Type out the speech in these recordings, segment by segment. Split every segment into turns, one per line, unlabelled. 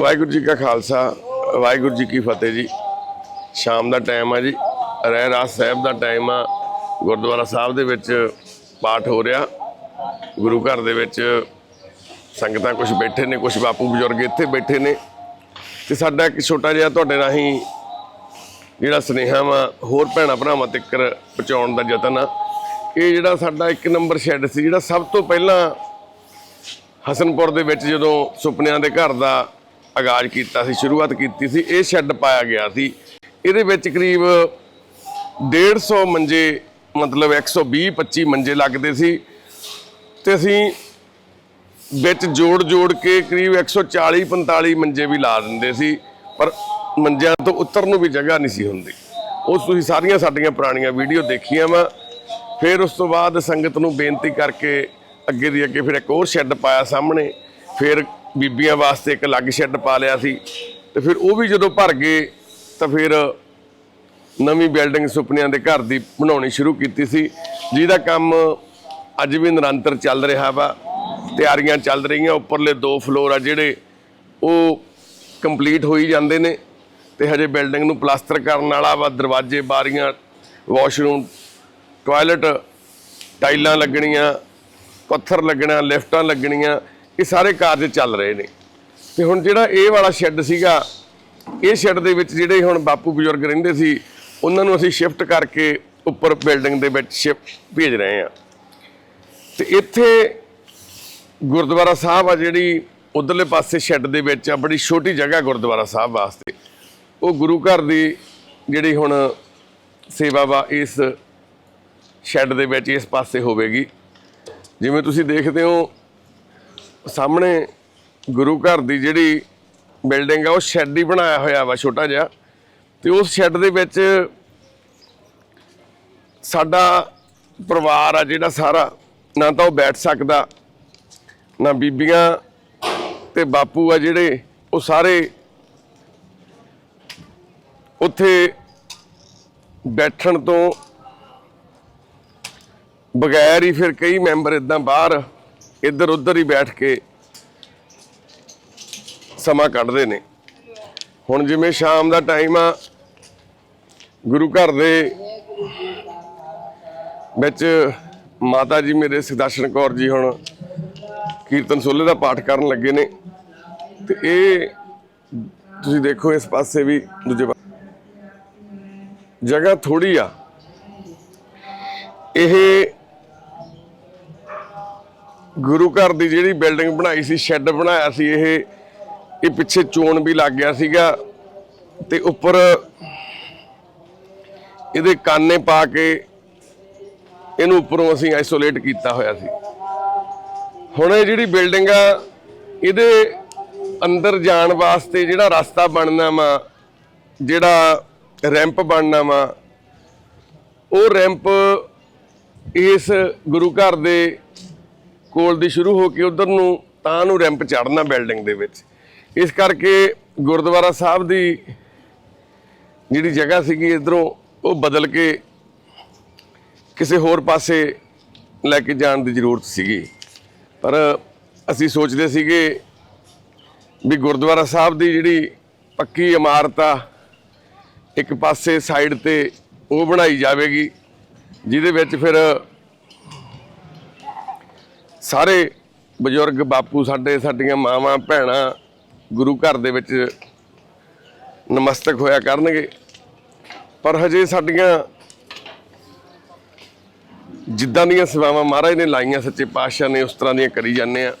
ਵਾਹਿਗੁਰੂ ਜੀ ਕਾ ਖਾਲਸਾ, ਵਾਹਿਗੁਰੂ ਜੀ ਕੀ ਫਤਿਹ ਜੀ। ਸ਼ਾਮ ਦਾ ਟਾਈਮ ਆ ਜੀ, ਰਹਿ ਰਹਿਰਾਸ ਸਾਹਿਬ ਦਾ ਟਾਈਮ ਆ। ਗੁਰਦੁਆਰਾ ਸਾਹਿਬ ਦੇ ਵਿੱਚ ਪਾਠ ਹੋ ਰਿਹਾ। ਗੁਰੂ ਘਰ ਦੇ ਵਿੱਚ ਸੰਗਤਾਂ ਕੁਝ ਬੈਠੇ ਨੇ ਕੁਝ ਬਾਪੂ ਬਜ਼ੁਰਗ ਇੱਥੇ ਬੈਠੇ ਨੇ। ਤੇ ਸਾਡਾ ਇੱਕ ਛੋਟਾ ਜਿਹਾ ਤੁਹਾਡੇ ਰਾਹੀਂ ਜਿਹੜਾ ਸੁਨੇਹਾ ਵਾ, ਹੋਰ ਭੈਣਾ ਭਰਾਵਾਂ ਤੱਕ ਪਹੁੰਚਾਉਣ ਦਾ ਯਤਨ ਆ। ਇਹ ਜਿਹੜਾ ਸਾਡਾ ਇੱਕ ਨੰਬਰ ਸ਼ੈੱਡ ਸੀ, ਜਿਹੜਾ ਸਭ ਤੋਂ ਪਹਿਲਾਂ ਹਸਨਪੁਰ ਦੇ ਵਿੱਚ ਜਦੋਂ ਸੁਪਨਿਆਂ ਦੇ ਘਰ ਦਾ ਆਗਾਜ਼ ਕੀਤਾ ਸੀ, ਸ਼ੁਰੂਆਤ ਕੀਤੀ ਸੀ, ਇਹ ਸ਼ੈੱਡ ਪਾਇਆ ਗਿਆ ਸੀ। ਇਹਦੇ ਵਿੱਚ ਕਰੀਬ 150 ਮੰਜੇ, ਮਤਲਬ 120 25 ਮੰਜੇ ਲੱਗਦੇ ਸੀ। ਤੇ ਅਸੀਂ ਵਿੱਚ ਜੋੜ ਜੋੜ ਕੇ ਕਰੀਬ 140 45 ਮੰਜੇ ਵੀ ਲਾ ਦਿੰਦੇ ਸੀ, ਪਰ ਮੰਜਿਆਂ ਤੋਂ ਉੱਤਰ ਨੂੰ ਵੀ ਜਗ੍ਹਾ ਨਹੀਂ ਸੀ ਹੁੰਦੀ। ਉਹ ਤੁਸੀਂ ਸਾਰੀਆਂ ਸਾਡੀਆਂ ਪੁਰਾਣੀਆਂ ਵੀਡੀਓ ਦੇਖੀਆਂ ਵਾ। ਫਿਰ ਉਸ ਤੋਂ ਬਾਅਦ ਸੰਗਤ ਨੂੰ ਬੇਨਤੀ ਕਰਕੇ ਅੱਗੇ ਦੀ ਅੱਗੇ ਫਿਰ ਇੱਕ ਹੋਰ ਸ਼ੈੱਡ ਪਾਇਆ ਸਾਹਮਣੇ। ਫਿਰ ਬੀਬੀਆਂ ਵਾਸਤੇ ਇੱਕ ਅਲੱਗ ਸ਼ੈੱਡ ਪਾ ਲਿਆ ਸੀ। ਤੇ ਫਿਰ ਉਹ ਵੀ ਜਦੋਂ ਭਰ ਗਏ, ਤਾਂ ਫਿਰ ਨਵੀਂ ਬਿਲਡਿੰਗ ਸੁਪਨਿਆਂ ਦੇ ਘਰ ਦੀ ਬਣਾਉਣੀ ਸ਼ੁਰੂ ਕੀਤੀ ਸੀ। ਜਿਹਦਾ ਕੰਮ ਅੱਜ ਵੀ ਨਿਰੰਤਰ ਚੱਲ ਰਿਹਾ ਵਾ। ਤਿਆਰੀਆਂ ਚੱਲ ਰਹੀਆਂ, ਉੱਪਰਲੇ ਦੋ ਫਲੋਰ ਆ ਜਿਹੜੇ ਉਹ ਕੰਪਲੀਟ ਹੋਈ ਜਾਂਦੇ ਨੇ। ਤੇ ਹਜੇ ਬਿਲਡਿੰਗ ਨੂੰ ਪਲਾਸਟਰ ਕਰਨ ਵਾਲਾ ਵਾ, ਦਰਵਾਜ਼ੇ, ਬਾਰੀਆਂ, ਵਾਸ਼ਰੂਮ, ਟਾਇਲਟ, ਟਾਈਲਾਂ ਲੱਗਣੀਆਂ, ਪੱਥਰ ਲੱਗਣਾ, ਲਿਫਟਾਂ ਲੱਗਣੀਆਂ। ਇਹ ਸਾਰੇ ਕਾਰਜ ਚੱਲ ਰਹੇ ਨੇ। ਤੇ ਹੁਣ ਜਿਹੜਾ ਇਹ ਵਾਲਾ ਸ਼ੈੱਡ ਸੀਗਾ, ਇਹ ਸ਼ੈੱਡ ਦੇ ਵਿੱਚ ਜਿਹੜੇ ਹੁਣ ਬਾਪੂ ਬਜ਼ੁਰਗ ਰਹਿੰਦੇ ਸੀ, ਉਹਨਾਂ ਨੂੰ ਅਸੀਂ ਸ਼ਿਫਟ ਕਰਕੇ ਉੱਪਰ ਬਿਲਡਿੰਗ ਦੇ ਵਿੱਚ ਸ਼ਿਫਟ ਭੇਜ ਰਹੇ ਹਾਂ। ਤੇ ਇੱਥੇ ਗੁਰਦੁਆਰਾ ਸਾਹਿਬ ਆ ਜਿਹੜੀ ਉਧਰਲੇ ਪਾਸੇ ਸ਼ੈੱਡ ਦੇ ਵਿੱਚ ਆ, ਬੜੀ ਛੋਟੀ ਜਗ੍ਹਾ ਗੁਰਦੁਆਰਾ ਸਾਹਿਬ ਵਾਸਤੇ। ਉਹ ਗੁਰੂ ਘਰ ਦੀ ਜਿਹੜੀ ਹੁਣ ਸੇਵਾ ਵਾ, ਇਸ ਸ਼ੈੱਡ ਦੇ ਵਿੱਚ, ਇਸ ਪਾਸੇ ਹੋਵੇਗੀ। ਜਿਵੇਂ ਤੁਸੀਂ ਦੇਖਦੇ ਹੋ ਸਾਹਮਣੇ ਗੁਰੂ ਘਰ ਦੀ ਜਿਹੜੀ ਬਿਲਡਿੰਗ ਆ, ਉਹ ਸ਼ੈੱਡ ਹੀ ਬਣਾਇਆ ਹੋਇਆ ਵਾ, ਛੋਟਾ ਜਿਹਾ। ਤੇ ਉਸ ਸ਼ੈੱਡ ਦੇ ਵਿੱਚ ਸਾਡਾ ਪਰਿਵਾਰ ਆ ਜਿਹੜਾ ਸਾਰਾ, ਨਾ ਤਾਂ ਉਹ ਬੈਠ ਸਕਦਾ, ਨਾ ਬੀਬੀਆਂ ਤੇ ਬਾਪੂ ਆ ਜਿਹੜੇ, ਉਹ ਸਾਰੇ ਉੱਥੇ ਬੈਠਣ ਤੋਂ ਬਗੈਰ ਹੀ ਫਿਰ ਕਈ ਮੈਂਬਰ ਇਦਾਂ ਬਾਹਰ ਇੱਧਰ ਉੱਧਰ ਹੀ ਬੈਠ ਕੇ ਸਮਾਂ ਕੱਢਦੇ ਨੇ। ਹੁਣ ਜਿਵੇਂ ਸ਼ਾਮ ਦਾ ਟਾਈਮ ਆ, ਗੁਰੂ ਘਰ ਦੇ ਵਿੱਚ ਮਾਤਾ ਜੀ ਮੇਰੇ ਸੁਦਰਸ਼ਨ ਕੌਰ ਜੀ ਹੁਣ ਕੀਰਤਨ ਸੋਲੇ ਦਾ ਪਾਠ ਕਰਨ ਲੱਗੇ ਨੇ। ਤੇ ਇਹ ਤੁਸੀਂ ਦੇਖੋ ਇਸ ਪਾਸੇ ਵੀ ਦੂਜੇ ਪਾ- ਜਗ੍ਹਾ ਥੋੜੀ ਆ। ਇਹ ਗੁਰੂ ਘਰ ਦੀ ਜਿਹੜੀ ਬਿਲਡਿੰਗ ਬਣਾਈ ਸੀ, ਸ਼ੈੱਡ ਬਣਾਇਆ ਸੀ ਇਹ ਇਹ ਪਿੱਛੇ ਚੋਣ ਵੀ ਲੱਗ ਗਿਆ ਸੀਗਾ ਤੇ ਉੱਪਰ ਇਹਦੇ ਕਾਨੇ ਪਾ ਕੇ ਇਹਨੂੰ ਉੱਪਰੋਂ ਅਸੀਂ ਆਈਸੋਲੇਟ ਕੀਤਾ ਹੋਇਆ ਸੀ। ਹੁਣ ਇਹ ਜਿਹੜੀ ਬਿਲਡਿੰਗ ਆ, ਇਹਦੇ ਅੰਦਰ ਜਾਣ ਵਾਸਤੇ ਜਿਹੜਾ ਰਸਤਾ ਬਣਨਾ ਵਾ, ਜਿਹੜਾ ਰੈਂਪ ਬਣਨਾ ਵਾ, ਉਹ ਰੈਂਪ ਇਸ ਗੁਰੂ ਘਰ ਦੇ ਕੋਲ ਦੀ ਸ਼ੁਰੂ ਹੋ ਕੇ ਉਧਰ ਨੂੰ ਤਾਂ ਨੂੰ ਰੈਂਪ ਚੜਨਾ ਬਿਲਡਿੰਗ ਦੇ ਵਿੱਚ। ਇਸ ਕਰਕੇ ਗੁਰਦੁਆਰਾ ਸਾਹਿਬ ਦੀ ਜਿਹੜੀ ਜਗ੍ਹਾ ਸੀਗੀ ਇਧਰੋਂ ਉਹ ਬਦਲ ਕੇ ਕਿਸੇ ਹੋਰ ਪਾਸੇ ਲੈ ਕੇ ਜਾਣ ਦੀ ਜ਼ਰੂਰਤ ਸੀਗੀ। ਪਰ ਅਸੀਂ ਸੋਚਦੇ ਸੀਗੇ ਵੀ ਗੁਰਦੁਆਰਾ ਸਾਹਿਬ ਦੀ ਜਿਹੜੀ ਪੱਕੀ ਇਮਾਰਤ ਆ, ਇੱਕ ਪਾਸੇ ਸਾਈਡ ਤੇ ਉਹ ਬਣਾਈ ਜਾਵੇਗੀ, ਜਿਹਦੇ ਵਿੱਚ ਫਿਰ ਸਾਰੇ ਬਜ਼ੁਰਗ ਬਾਪੂ ਸਾਡੇ, ਸਾਡੀਆਂ ਮਾਵਾਂ, ਭੈਣਾਂ ਗੁਰੂ ਘਰ ਦੇ ਵਿੱਚ ਨਮਸਤਕ ਹੋਇਆ ਕਰਨਗੇ। ਪਰ ਹਜੇ ਸਾਡੀਆਂ ਜਿੱਦਾਂ ਦੀਆਂ ਸੇਵਾਵਾਂ ਮਹਾਰਾਜ ਨੇ ਲਾਈਆਂ, ਸੱਚੇ ਪਾਤਸ਼ਾਹ ਨੇ ਉਸ ਤਰ੍ਹਾਂ ਦੀਆਂ ਕਰੀ ਜਾਂਦੇ ਆ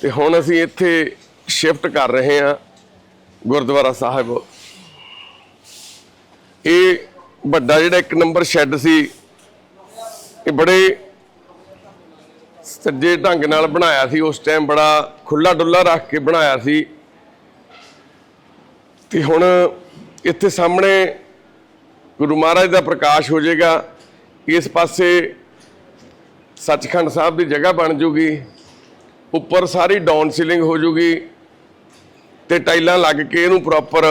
ਤੇ ਹੁਣ ਅਸੀਂ ਇੱਥੇ ਸ਼ਿਫਟ ਕਰ ਰਹੇ ਹਾਂ ਗੁਰਦੁਆਰਾ ਸਾਹਿਬ। ਇਹ ਵੱਡਾ ਜਿਹੜਾ ਇੱਕ ਨੰਬਰ ਸ਼ੈੱਡ ਸੀ, ਇਹ ਬੜੇ ਸੱਜੇ ਢੰਗ ਨਾਲ ਬਣਾਇਆ ਸੀ, ਉਸ ਟਾਈਮ ਬੜਾ ਖੁੱਲਾ ਡੁੱਲਾ ਰੱਖ ਕੇ ਬਣਾਇਆ ਸੀ। ਤੇ ਹੁਣ ਇੱਥੇ ਸਾਹਮਣੇ ਗੁਰੂ ਮਹਾਰਾਜ ਦਾ ਪ੍ਰਕਾਸ਼ ਹੋ ਜਾਏਗਾ। ਇਸ ਪਾਸੇ ਸੱਚਖੰਡ ਸਾਹਿਬ ਦੀ ਜਗ੍ਹਾ ਬਣ ਜੂਗੀ। ਉੱਪਰ ਸਾਰੀ ਡਾਊਨ ਸੀਲਿੰਗ ਹੋ ਜੂਗੀ ਤੇ ਟਾਈਲਾਂ ਲੱਗ ਕੇ ਇਹਨੂੰ ਪ੍ਰੋਪਰ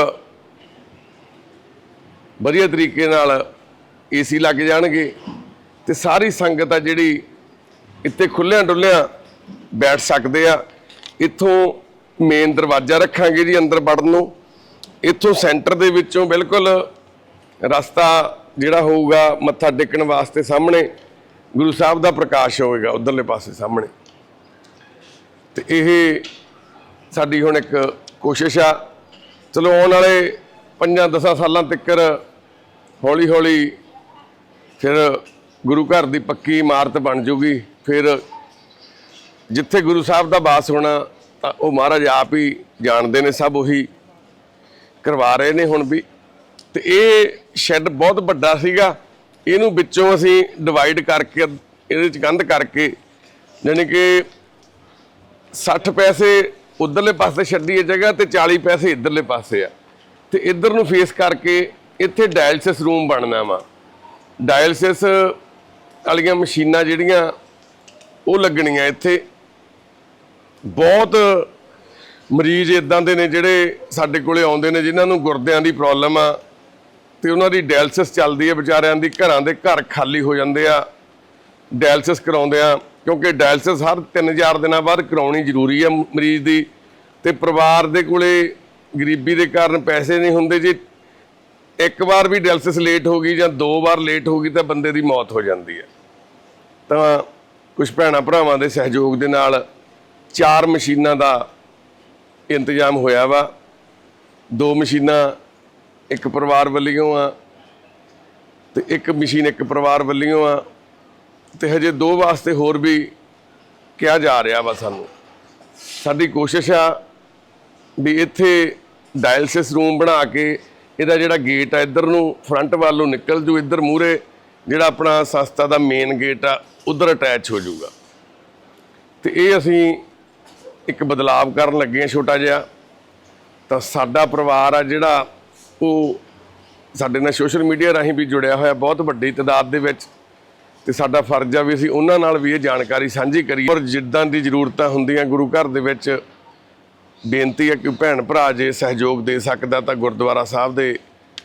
ਵਧੀਆ ਤਰੀਕੇ ਨਾਲ ਏਸੀ ਲੱਗ ਜਾਣਗੇ। ਤੇ ਸਾਰੀ ਸੰਗਤ ਆ ਜਿਹੜੀ ਇੱਥੇ ਖੁੱਲਿਆਂ ਡੁੱਲਿਆਂ ਬੈਠ ਸਕਦੇ ਆ। ਇੱਥੋਂ ਮੇਨ ਦਰਵਾਜ਼ਾ ਰੱਖਾਂਗੇ ਜੀ ਅੰਦਰ ਵੜਨ ਨੂੰ। ਇੱਥੋਂ ਸੈਂਟਰ ਦੇ ਵਿੱਚੋਂ ਬਿਲਕੁਲ ਰਸਤਾ ਜਿਹੜਾ ਹੋਊਗਾ ਮੱਥਾ ਟੇਕਣ ਵਾਸਤੇ ਸਾਹਮਣੇ ਗੁਰੂ ਸਾਹਿਬ ਦਾ ਪ੍ਰਕਾਸ਼ ਹੋਵੇਗਾ ਉਧਰਲੇ ਪਾਸੇ ਸਾਹਮਣੇ। ਤੇ ਇਹ ਸਾਡੀ ਹੁਣ ਇੱਕ ਕੋਸ਼ਿਸ਼ ਆ। ਚਲੋ ਆਉਣ ਵਾਲੇ 5-10 ਸਾਲਾਂ ਤੱਕ ਹੌਲੀ ਹੌਲੀ ਫਿਰ ਗੁਰੂ ਘਰ ਦੀ ਪੱਕੀ ਇਮਾਰਤ ਬਣ ਜੂਗੀ। ਫਿਰ ਜਿੱਥੇ ਗੁਰੂ ਸਾਹਿਬ ਦਾ ਵਾਸ ਹੋਣਾ, ਤਾਂ ਉਹ ਮਹਾਰਾਜ ਆਪ ਹੀ ਜਾਣਦੇ ਨੇ, ਸਭ ਉਹੀ ਕਰਵਾ ਰਹੇ ਨੇ ਹੁਣ ਵੀ। ਤੇ ਇਹ ਸ਼ੈੱਡ ਬਹੁਤ ਵੱਡਾ ਸੀਗਾ। ਇਹਨੂੰ ਵਿੱਚੋਂ ਅਸੀਂ ਡਿਵਾਈਡ ਕਰਕੇ, ਇਹਦੇ ਚ ਕੰਧ ਕਰਕੇ, ਯਾਨੀ ਕਿ 60 ਪੈਸੇ ਉਧਰਲੇ ਪਾਸੇ ਛੱਡੀ ਹੈ ਜਗ੍ਹਾ ਤੇ 40 ਪੈਸੇ ਇਧਰਲੇ ਪਾਸੇ ਆ। ਤੇ ਇਧਰ ਨੂੰ ਫੇਸ ਕਰਕੇ ਇੱਥੇ ਡਾਇਲਸਿਸ ਰੂਮ ਬਣਨਾ ਵਾ। ਡਾਇਲਸਿਸ ਵਾਲੀਆਂ ਮਸ਼ੀਨਾਂ ਜਿਹੜੀਆਂ ਉਹ ਲੱਗਣੀਆਂ ਇੱਥੇ। ਬਹੁਤ ਮਰੀਜ਼ ਇਦਾਂ ਦੇ ਨੇ ਜਿਹੜੇ ਸਾਡੇ ਕੋਲੇ ਆਉਂਦੇ ਨੇ, ਜਿਨ੍ਹਾਂ ਨੂੰ ਗੁਰਦਿਆਂ ਦੀ ਪ੍ਰੋਬਲਮ ਆ ਤੇ ਉਹਨਾਂ ਦੀ ਡਾਇਲਸਿਸ ਚੱਲਦੀ ਹੈ ਵਿਚਾਰਿਆਂ ਦੀ ਘਰਾਂ ਦੇ ਘਰ ਖਾਲੀ ਹੋ ਜਾਂਦੇ ਆ ਡਾਇਲਸਿਸ ਕਰਾਉਂਦੇ ਆ, ਕਿਉਂਕਿ ਡਾਇਲਸਿਸ ਹਰ 3000 ਦਿਨਾਂ ਬਾਅਦ ਕਰਾਉਣੀ ਜ਼ਰੂਰੀ ਹੈ ਮਰੀਜ਼ ਦੀ ਤੇ ਪਰਿਵਾਰ ਦੇ ਕੋਲੇ ਗਰੀਬੀ ਦੇ ਕਾਰਨ ਪੈਸੇ ਨਹੀਂ ਹੁੰਦੇ, ਜੇ ਇੱਕ ਵਾਰ ਵੀ ਡਾਇਲਸਿਸ ਲੇਟ ਹੋ ਗਈ ਜਾਂ ਦੋ ਵਾਰ ਲੇਟ ਹੋ ਗਈ ਤਾਂ ਬੰਦੇ ਦੀ ਮੌਤ ਹੋ ਜਾਂਦੀ ਹੈ। ਤਾਂ ਕੁਝ ਭੈਣਾਂ ਭਰਾਵਾਂ ਦੇ ਸਹਿਯੋਗ ਦੇ ਨਾਲ ਚਾਰ ਮਸ਼ੀਨਾਂ ਦਾ ਇੰਤਜ਼ਾਮ ਹੋਇਆ ਵਾ। ਦੋ ਮਸ਼ੀਨਾਂ ਇੱਕ ਪਰਿਵਾਰ ਵੱਲੋਂ ਆ ਤੇ ਇੱਕ ਮਸ਼ੀਨ ਇੱਕ ਪਰਿਵਾਰ ਵੱਲੋਂ ਆ ਤੇ ਹਜੇ ਦੋ ਵਾਸਤੇ ਹੋਰ ਵੀ ਕਿਹਾ ਜਾ ਰਿਹਾ ਵਾ ਸਾਨੂੰ। ਸਾਡੀ ਕੋਸ਼ਿਸ਼ ਆ ਵੀ ਇੱਥੇ ਡਾਇਲਸਿਸ ਰੂਮ ਬਣਾ ਕੇ ਇਹਦਾ ਜਿਹੜਾ ਗੇਟ ਆ, ਇੱਧਰ ਨੂੰ ਫਰੰਟ ਵੱਲ ਨੂੰ ਨਿਕਲ ਜੂ, ਇੱਧਰ ਮੂਰੇ ਜਿਹੜਾ ਆਪਣਾ ਸੰਸਥਾ ਦਾ ਮੇਨ ਗੇਟ ਆ, ਉਧਰ ਅਟੈਚ ਹੋ ਜਾਊਗਾ ਤੇ ਇਹ ਅਸੀਂ ਇੱਕ ਬਦਲਾਵ ਕਰਨ ਲੱਗੇ ਆ ਛੋਟਾ ਜਿਹਾ। ਤਾਂ ਸਾਡਾ ਪਰਿਵਾਰ ਆ ਜਿਹੜਾ ਉਹ ਸਾਡੇ ਨਾਲ ਸੋਸ਼ਲ ਮੀਡੀਆ ਰਾਹੀਂ ਵੀ ਜੁੜਿਆ ਹੋਇਆ, ਬਹੁਤ ਵੱਡੀ ਤਾਦਾਦ ਦੇ ਵਿੱਚ। ਤੇ ਸਾਡਾ ਫਰਜ਼ ਆ ਵੀ ਅਸੀਂ ਉਹਨਾਂ ਨਾਲ ਵੀ ਇਹ ਜਾਣਕਾਰੀ ਸਾਂਝੀ ਕਰੀਏ। ਔਰ ਜਿੱਦਾਂ ਦੀ ਜ਼ਰੂਰਤਾਂ ਹੁੰਦੀਆਂ ਗੁਰੂ ਘਰ ਦੇ ਵਿੱਚ ਬੇਨਤੀ ਹੈ ਕਿ ਭੈਣ ਭਰਾ ਜੇ ਸਹਿਯੋਗ ਦੇ ਸਕਦਾ ਤਾਂ ਗੁਰਦੁਆਰਾ ਸਾਹਿਬ ਦੇ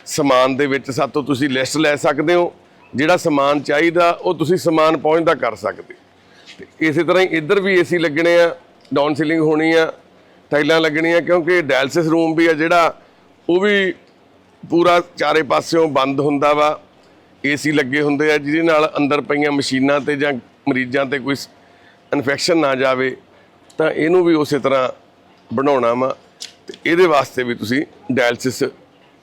ਸਮਾਨ ਦੇ ਵਿੱਚ ਸਾਤੋਂ ਤੁਸੀਂ ਲਿਸਟ ਲੈ ਸਕਦੇ ਹੋ। ਜਿਹੜਾ ਸਮਾਨ ਚਾਹੀਦਾ, ਉਹ ਤੁਸੀਂ ਸਮਾਨ ਪਹੁੰਚਦਾ ਕਰ ਸਕਦੇ। ਤੇ ਇਸੇ ਤਰ੍ਹਾਂ ਹੀ ਇੱਧਰ ਵੀ ਏਸੀ ਲੱਗਣੇ ਆ, ਡਾਊਨ ਸੀਲਿੰਗ ਹੋਣੀ ਆ, ਟਾਈਲਾਂ ਲੱਗਣੀਆਂ, ਕਿਉਂਕਿ ਡਾਇਲਸਿਸ ਰੂਮ ਵੀ ਆ ਜਿਹੜਾ, ਉਹ ਵੀ ਪੂਰਾ ਚਾਰੇ ਪਾਸਿਓਂ ਬੰਦ ਹੁੰਦਾ ਵਾ। ਏਸੀ ਲੱਗੇ ਹੁੰਦੇ ਆ, ਜਿਹਦੇ ਨਾਲ ਅੰਦਰ ਪਈਆਂ ਮਸ਼ੀਨਾਂ ਤੇ ਜਾਂ ਮਰੀਜ਼ਾਂ ਤੇ ਕੋਈ ਇਨਫੈਕਸ਼ਨ ਨਾ ਜਾਵੇ। ਤਾਂ ਇਹਨੂੰ ਵੀ ਉਸੇ ਤਰ੍ਹਾਂ ਬਣਾਉਣਾ ਵਾ ਤੇ ਇਹਦੇ ਵਾਸਤੇ ਵੀ ਤੁਸੀਂ ਡਾਇਲਸਿਸ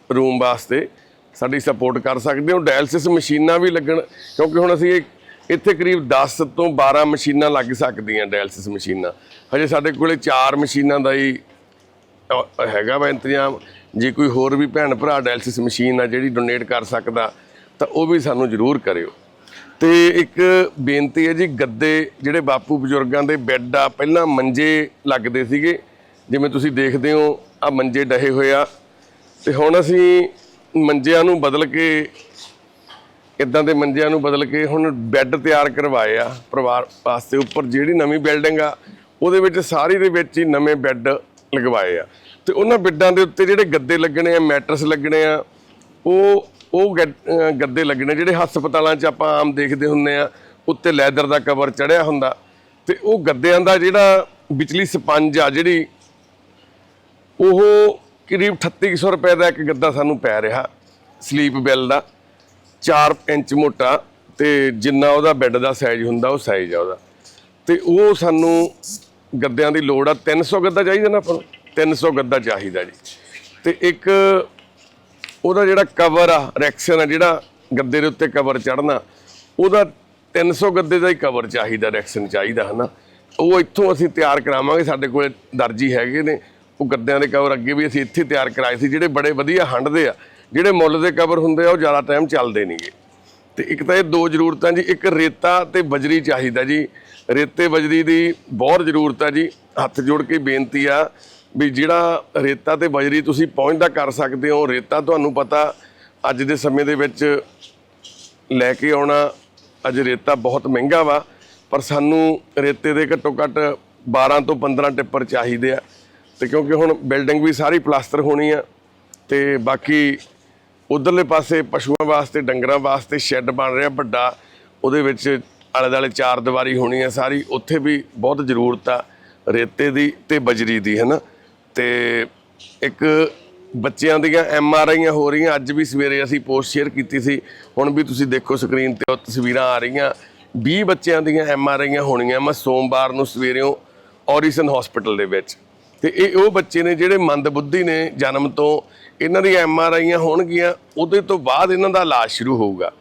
ਰੂਮ ਵਾਸਤੇ ਸਾਡੀ ਸਪੋਰਟ ਕਰ ਸਕਦੇ ਹੋ। ਡਾਇਲਸਿਸ ਮਸ਼ੀਨਾਂ ਵੀ ਲੱਗਣ, ਕਿਉਂਕਿ ਹੁਣ ਅਸੀਂ ਇੱਥੇ ਕਰੀਬ 10 ਤੋਂ 12 ਮਸ਼ੀਨਾਂ ਲੱਗ ਸਕਦੀਆਂ ਡਾਇਲਸਿਸ ਮਸ਼ੀਨਾਂ। ਹਜੇ ਸਾਡੇ ਕੋਲੇ 4 ਮਸ਼ੀਨਾਂ ਦਾ ਹੀ ਹੈਗਾ ਵਾ ਇੰਤਜ਼ਾਮ। ਜੇ ਕੋਈ ਹੋਰ ਵੀ ਭੈਣ ਭਰਾ ਡਾਇਲਸਿਸ ਮਸ਼ੀਨ ਆ ਜਿਹੜੀ ਡੋਨੇਟ ਕਰ ਸਕਦਾ, ਤਾਂ ਉਹ ਵੀ ਸਾਨੂੰ ਜ਼ਰੂਰ ਕਰਿਓ। ਤੇ ਇੱਕ ਬੇਨਤੀ ਹੈ ਜੀ, ਗੱਦੇ ਜਿਹੜੇ ਬਾਪੂ ਬਜ਼ੁਰਗਾਂ ਦੇ ਬੈੱਡ ਆ, ਪਹਿਲਾਂ ਮੰਜੇ ਲੱਗਦੇ ਸੀਗੇ। ਜਿਵੇਂ ਤੁਸੀਂ ਦੇਖਦੇ ਹੋ ਆ ਮੰਜੇ ਡਹੇ ਹੋਏ ਆ। ਤੇ ਹੁਣ ਅਸੀਂ ਮੰਜਿਆਂ ਨੂੰ ਬਦਲ ਕੇ, ਇਦਾਂ ਦੇ ਮੰਜਿਆਂ ਨੂੰ ਬਦਲ ਕੇ ਹੁਣ ਬੈੱਡ ਤਿਆਰ ਕਰਵਾਏ ਆ ਪਰਿਵਾਰ ਵਾਸਤੇ ਉੱਪਰ। ਜਿਹੜੀ ਨਵੀਂ ਬਿਲਡਿੰਗ ਆ, ਉਹਦੇ ਵਿੱਚ ਸਾਰੀ ਦੇ ਵਿੱਚ ਹੀ ਨਵੇਂ ਬੈੱਡ ਲਗਵਾਏ ਆ। ਤੇ ਉਹਨਾਂ ਬੈੱਡਾਂ ਦੇ ਉੱਤੇ ਜਿਹੜੇ ਗੱਦੇ ਲੱਗਣੇ ਆ, ਮੈਟਰਸ ਲੱਗਣੇ ਆ, ਉਹ ਉਹ ਗੱਦ- ਗੱਦੇ ਲੱਗਣੇ ਜਿਹੜੇ ਹਸਪਤਾਲਾਂ 'ਚ ਆਪਾਂ ਆਮ ਦੇਖਦੇ ਹੁੰਨੇ ਆ, ਉੱਤੇ ਲੈਦਰ ਦਾ ਕਵਰ ਚੜਿਆ ਹੁੰਦਾ। ਤੇ ਉਹ ਗੱਦਿਆਂ ਦਾ ਜਿਹੜਾ ਵਿਚਲੀ ਸਪੰਜ ਆ, ਜਿਹੜੀ ਉਹ ਕਰੀਬ 3800 ਰੁਪਏ ਦਾ ਇੱਕ ਗੱਦਾ ਸਾਨੂੰ ਪੈ ਰਿਹਾ ਸਲੀਪ ਬੈਲ ਦਾ। 4 ਇੰਚ ਮੋਟਾ ਤੇ ਜਿੰਨਾ ਉਹਦਾ ਬੈੱਡ ਦਾ ਸਾਈਜ਼ ਹੁੰਦਾ, ਉਹ ਸਾਈਜ਼ ਆ ਉਹਦਾ। ਤੇ ਉਹ ਸਾਨੂੰ ਗੱਦਿਆਂ ਦੀ ਲੋੜ ਆ। 300 ਗੱਦਾ ਚਾਹੀਦਾ ਨਾ ਆਪਾਂ ਨੂੰ? 300 ਗੱਦਾ ਚਾਹੀਦਾ ਜੀ। ਤੇ ਇੱਕ ਉਹਦਾ ਜਿਹੜਾ ਕਵਰ ਆ ਰੈਕਸ਼ਨ ਆ, ਜਿਹੜਾ ਗੱਦੇ ਦੇ ਉੱਤੇ ਕਵਰ ਚੜਨਾ ਉਹਦਾ 300 ਗੱਦੇ ਦਾ ਹੀ ਕਵਰ ਚਾਹੀਦਾ ਰੈਕਸ਼ਨ ਚਾਹੀਦਾ, ਹਨਾ? ਉਹ ਇੱਥੋਂ ਅਸੀਂ ਤਿਆਰ ਕਰਾਵਾਂਗੇ, ਸਾਡੇ ਕੋਲ ਦਰਜੀ ਹੈਗੇ ਨੇ। ਉਹ ਗੱਦਿਆਂ ਦੇ ਕਵਰ ਅੱਗੇ ਵੀ ਅਸੀਂ ਇੱਥੇ ਤਿਆਰ ਕਰਾਏ ਸੀ, ਜਿਹੜੇ ਬੜੇ ਵਧੀਆ ਹੰਡਦੇ ਆ, ਜਿਹੜੇ ਮੁੱਲ ਦੇ ਕਵਰ ਹੁੰਦੇ ਆ, ਉਹ ਜ਼ਿਆਦਾ ਟਾਈਮ ਚੱਲਦੇ ਨਹੀਂਗੇ ਤੇ ਇੱਕ ਤਾਂ ਇਹ ਦੋ ਜ਼ਰੂਰਤਾਂ ਜੀ, ਇੱਕ ਰੇਤਾ ਤੇ ਬਜਰੀ ਚਾਹੀਦਾ ਜੀ। ਰੇਤੇ ਬਜਰੀ ਦੀ ਬਹੁਤ ਜ਼ਰੂਰਤ ਆ ਜੀ, ਹੱਥ ਜੋੜ ਕੇ ਬੇਨਤੀ ਆ ਵੀ ਜਿਹੜਾ ਰੇਤਾ ਤੇ ਬਜਰੀ ਤੁਸੀਂ ਪਹੁੰਚਦਾ ਕਰ ਸਕਦੇ ਹੋ, ਰੇਤਾ ਤੁਹਾਨੂੰ ਪਤਾ ਅੱਜ ਦੇ ਸਮੇਂ ਦੇ ਵਿੱਚ ਲੈ ਕੇ ਆਉਣਾ, ਅੱਜ ਰੇਤਾ ਬਹੁਤ ਮਹਿੰਗਾ ਵਾ, ਪਰ ਸਾਨੂੰ ਰੇਤੇ ਦੇ ਘੱਟੋ ਘੱਟ 12 ਤੋਂ 15 ਟਿੱਪਰ ਚਾਹੀਦੇ ਆ। ਤੇ ਕਿਉਂਕਿ ਹੁਣ ਬਿਲਡਿੰਗ ਵੀ ਸਾਰੀ ਪਲਾਸਟਰ ਹੋਣੀ ਆ ਤੇ ਬਾਕੀ ਉਧਰਲੇ ਪਾਸੇ ਪਸ਼ੂਆਂ ਵਾਸਤੇ, ਡੰਗਰਾਂ ਵਾਸਤੇ ਸ਼ੈੱਡ ਬਣ ਰਿਹਾ ਵੱਡਾ। ਉਹਦੇ ਵਿੱਚ ਆਲੇ ਦੁਆਲੇ ਚਾਰ ਦੀਵਾਰੀ ਹੋਣੀ ਆ ਸਾਰੀ। ਉੱਥੇ ਵੀ ਬਹੁਤ ਜ਼ਰੂਰਤ ਆ ਰੇਤੇ ਦੀ ਤੇ ਬਜਰੀ ਦੀ, ਹੈਨਾ? ਤੇ ਇੱਕ ਬੱਚਿਆਂ ਦੀਆਂ ਐਮ ਆਰ ਆਈਆਂ ਹੋ ਰਹੀਆਂ। ਅੱਜ ਵੀ ਸਵੇਰੇ ਅਸੀਂ ਪੋਸਟ ਸ਼ੇਅਰ ਕੀਤੀ ਸੀ। ਹੁਣ ਵੀ ਤੁਸੀਂ ਦੇਖੋ ਸਕਰੀਨ ਤੇ ਉਹ ਤਸਵੀਰਾਂ ਆ ਰਹੀਆਂ। 20 ਬੱਚਿਆਂ ਦੀਆਂ ਐਮ ਆਰ ਆਈਆਂ ਹੋਣੀਆਂ। ਮੈਂ ਸੋਮਵਾਰ ਨੂੰ ਸਵੇਰੇੋਂ ਔਰੀਸਨ ਹਸਪੀਟਲ ਦੇ ਵਿੱਚ ਤੇ ਇਹ ਉਹ ਬੱਚੇ ਨੇ ਜਿਹੜੇ ਮੰਦਬੁੱਧੀ ਨੇ ਜਨਮ ਤੋਂ ਇਹਨਾਂ ਦੀ ਐਮ ਆਰ ਆਈਆਂ ਹੋਣਗੀਆਂ, ਉਹਦੇ ਤੋਂ ਬਾਅਦ ਇਹਨਾਂ ਦਾ ਇਲਾਜ ਸ਼ੁਰੂ ਹੋਊਗਾ।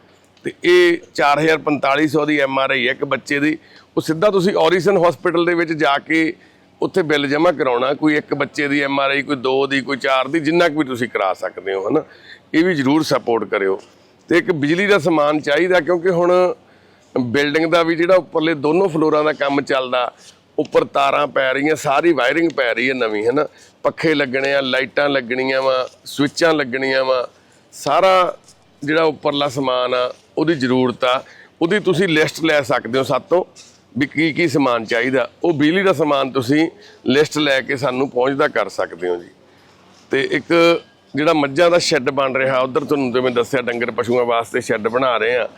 ਤੇ ਇਹ 4450 ਦੀ ਐਮ ਆਰ ਆਈ ਹੈ ਇੱਕ ਬੱਚੇ ਦੀ। ਉਹ ਸਿੱਧਾ ਤੁਸੀਂ ਔਰੀਸਨ ਹਸਪੀਟਲ ਦੇ ਵਿੱਚ ਜਾ ਕੇ ਉੱਥੇ ਬਿੱਲ ਜਮ੍ਹਾਂ ਕਰਾਉਣਾ, ਕੋਈ ਇੱਕ ਬੱਚੇ ਦੀ ਐਮ ਆਰ ਆਈ, ਕੋਈ ਦੋ ਦੀ, ਕੋਈ ਚਾਰ ਦੀ, ਜਿੰਨਾ ਕੁ ਵੀ ਤੁਸੀਂ ਕਰਾ ਸਕਦੇ ਹੋ, ਹਨਾ? ਇਹ ਵੀ ਜਰੂਰ ਸਪੋਰਟ ਕਰਿਓ। ਤੇ ਇੱਕ ਬਿਜਲੀ ਦਾ ਸਮਾਨ ਚਾਹੀਦਾ, ਕਿਉਂਕਿ ਹੁਣ ਬਿਲਡਿੰਗ ਦਾ ਵੀ ਜਿਹੜਾ ਉੱਪਰਲੇ ਦੋਨੋਂ ਫਲੋਰਾਂ ਦਾ ਕੰਮ ਚੱਲਦਾ ਉੱਪਰ ਤਾਰਾਂ ਪੈ ਰਹੀਆਂ, ਸਾਰੀ ਵਾਇਰਿੰਗ ਪੈ ਰਹੀ ਹੈ ਨਵੀਂ, ਹੈ ਨਾ? ਪੱਖੇ ਲੱਗਣੇ ਆ ਲਾਈਟਾਂ ਲੱਗਣੀਆਂ ਵਾ, ਸਵਿੱਚਾਂ ਲੱਗਣੀਆਂ ਵਾ, ਸਾਰਾ ਜਿਹੜਾ ਉੱਪਰਲਾ ਸਮਾਨ ਆ, ਉਹਦੀ ਜ਼ਰੂਰਤ ਆ। ਉਹਦੀ ਤੁਸੀਂ ਲਿਸਟ ਲੈ ਸਕਦੇ ਹੋ ਸਾਤੋਂ ਵੀ ਕੀ ਕੀ ਸਮਾਨ ਚਾਹੀਦਾ। ਉਹ ਬਿਜਲੀ ਦਾ ਸਮਾਨ ਤੁਸੀਂ ਲਿਸਟ ਲੈ ਕੇ ਸਾਨੂੰ ਪਹੁੰਚਦਾ ਕਰ ਸਕਦੇ ਹੋ ਜੀ। ਤੇ ਇੱਕ ਜਿਹੜਾ ਮੱਝਾਂ ਦਾ ਸ਼ੈੱਡ ਬਣ ਰਿਹਾ, ਉਧਰ ਤੁਹਾਨੂੰ ਜਿਵੇਂ ਦੱਸਿਆ, ਡੰਗਰ ਪਸ਼ੂਆਂ ਵਾਸਤੇ ਸ਼ੈੱਡ ਬਣਾ ਰਹੇ ਆ।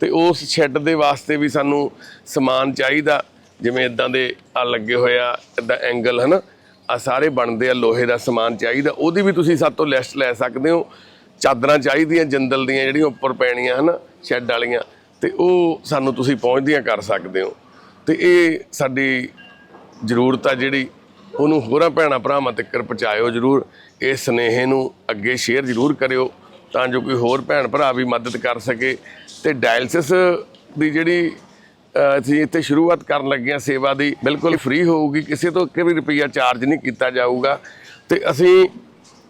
ਤੇ ਉਸ ਸ਼ੈੱਡ ਦੇ ਵਾਸਤੇ ਵੀ ਸਾਨੂੰ ਸਮਾਨ ਚਾਹੀਦਾ। ਜਿਵੇਂ ਇਦਾਂ ਦੇ ਆ ਲੱਗੇ ਹੋਏ ਆ ਇਦਾਂ ਐਂਗਲ ਹਨਾ, ਆ ਸਾਰੇ ਬਣਦੇ ਆ ਲੋਹੇ ਦਾ ਸਮਾਨ ਚਾਹੀਦਾ, ਉਹਦੀ ਵੀ ਤੁਸੀਂ ਸਾਡੇ ਤੋਂ ਲਿਸਟ ਲੈ ਸਕਦੇ ਹੋ। ਚਾਦਰਾਂ ਚਾਹੀਦੀਆਂ ਜੰਦਲ ਦੀਆਂ ਜਿਹੜੀਆਂ ਉੱਪਰ ਪੈਣੀਆਂ ਹਨਾ ਸ਼ੈੱਡ ਵਾਲੀਆਂ, ਤੇ ਉਹ ਸਾਨੂੰ ਤੁਸੀਂ ਪਹੁੰਚਦੀਆਂ ਕਰ ਸਕਦੇ ਹੋ। ਤੇ ਇਹ ਸਾਡੀ ਜ਼ਰੂਰਤ ਆ ਜਿਹੜੀ, ਉਹਨੂੰ ਹੋਰਾਂ ਭੈਣਾਂ ਭਰਾਵਾਂ ਤੱਕ ਪਹੁੰਚਾਇਓ ਜਰੂਰ ਇਸ ਸਨੇਹ ਨੂੰ ਅੱਗੇ ਸ਼ੇਅਰ ਜਰੂਰ ਕਰਿਓ, ਤਾਂ ਜੋ ਕੋਈ ਹੋਰ ਭੈਣ ਭਰਾ ਵੀ ਮਦਦ ਕਰ ਸਕੇ। ਤੇ ਡਾਇਲਸਿਸ ਦੀ ਜਿਹੜੀ ਅਸੀਂ ਇੱਥੇ ਸ਼ੁਰੂਆਤ ਕਰਨ ਲੱਗੇ ਹਾਂ ਸੇਵਾ ਦੀ। ਬਿਲਕੁਲ ਫ੍ਰੀ ਹੋਊਗੀ, ਕਿਸੇ ਤੋਂ ਇੱਕ ਵੀ ਰੁਪਈਆ ਚਾਰਜ ਨਹੀਂ ਕੀਤਾ ਜਾਊਗਾ। ਤੇ ਅਸੀਂ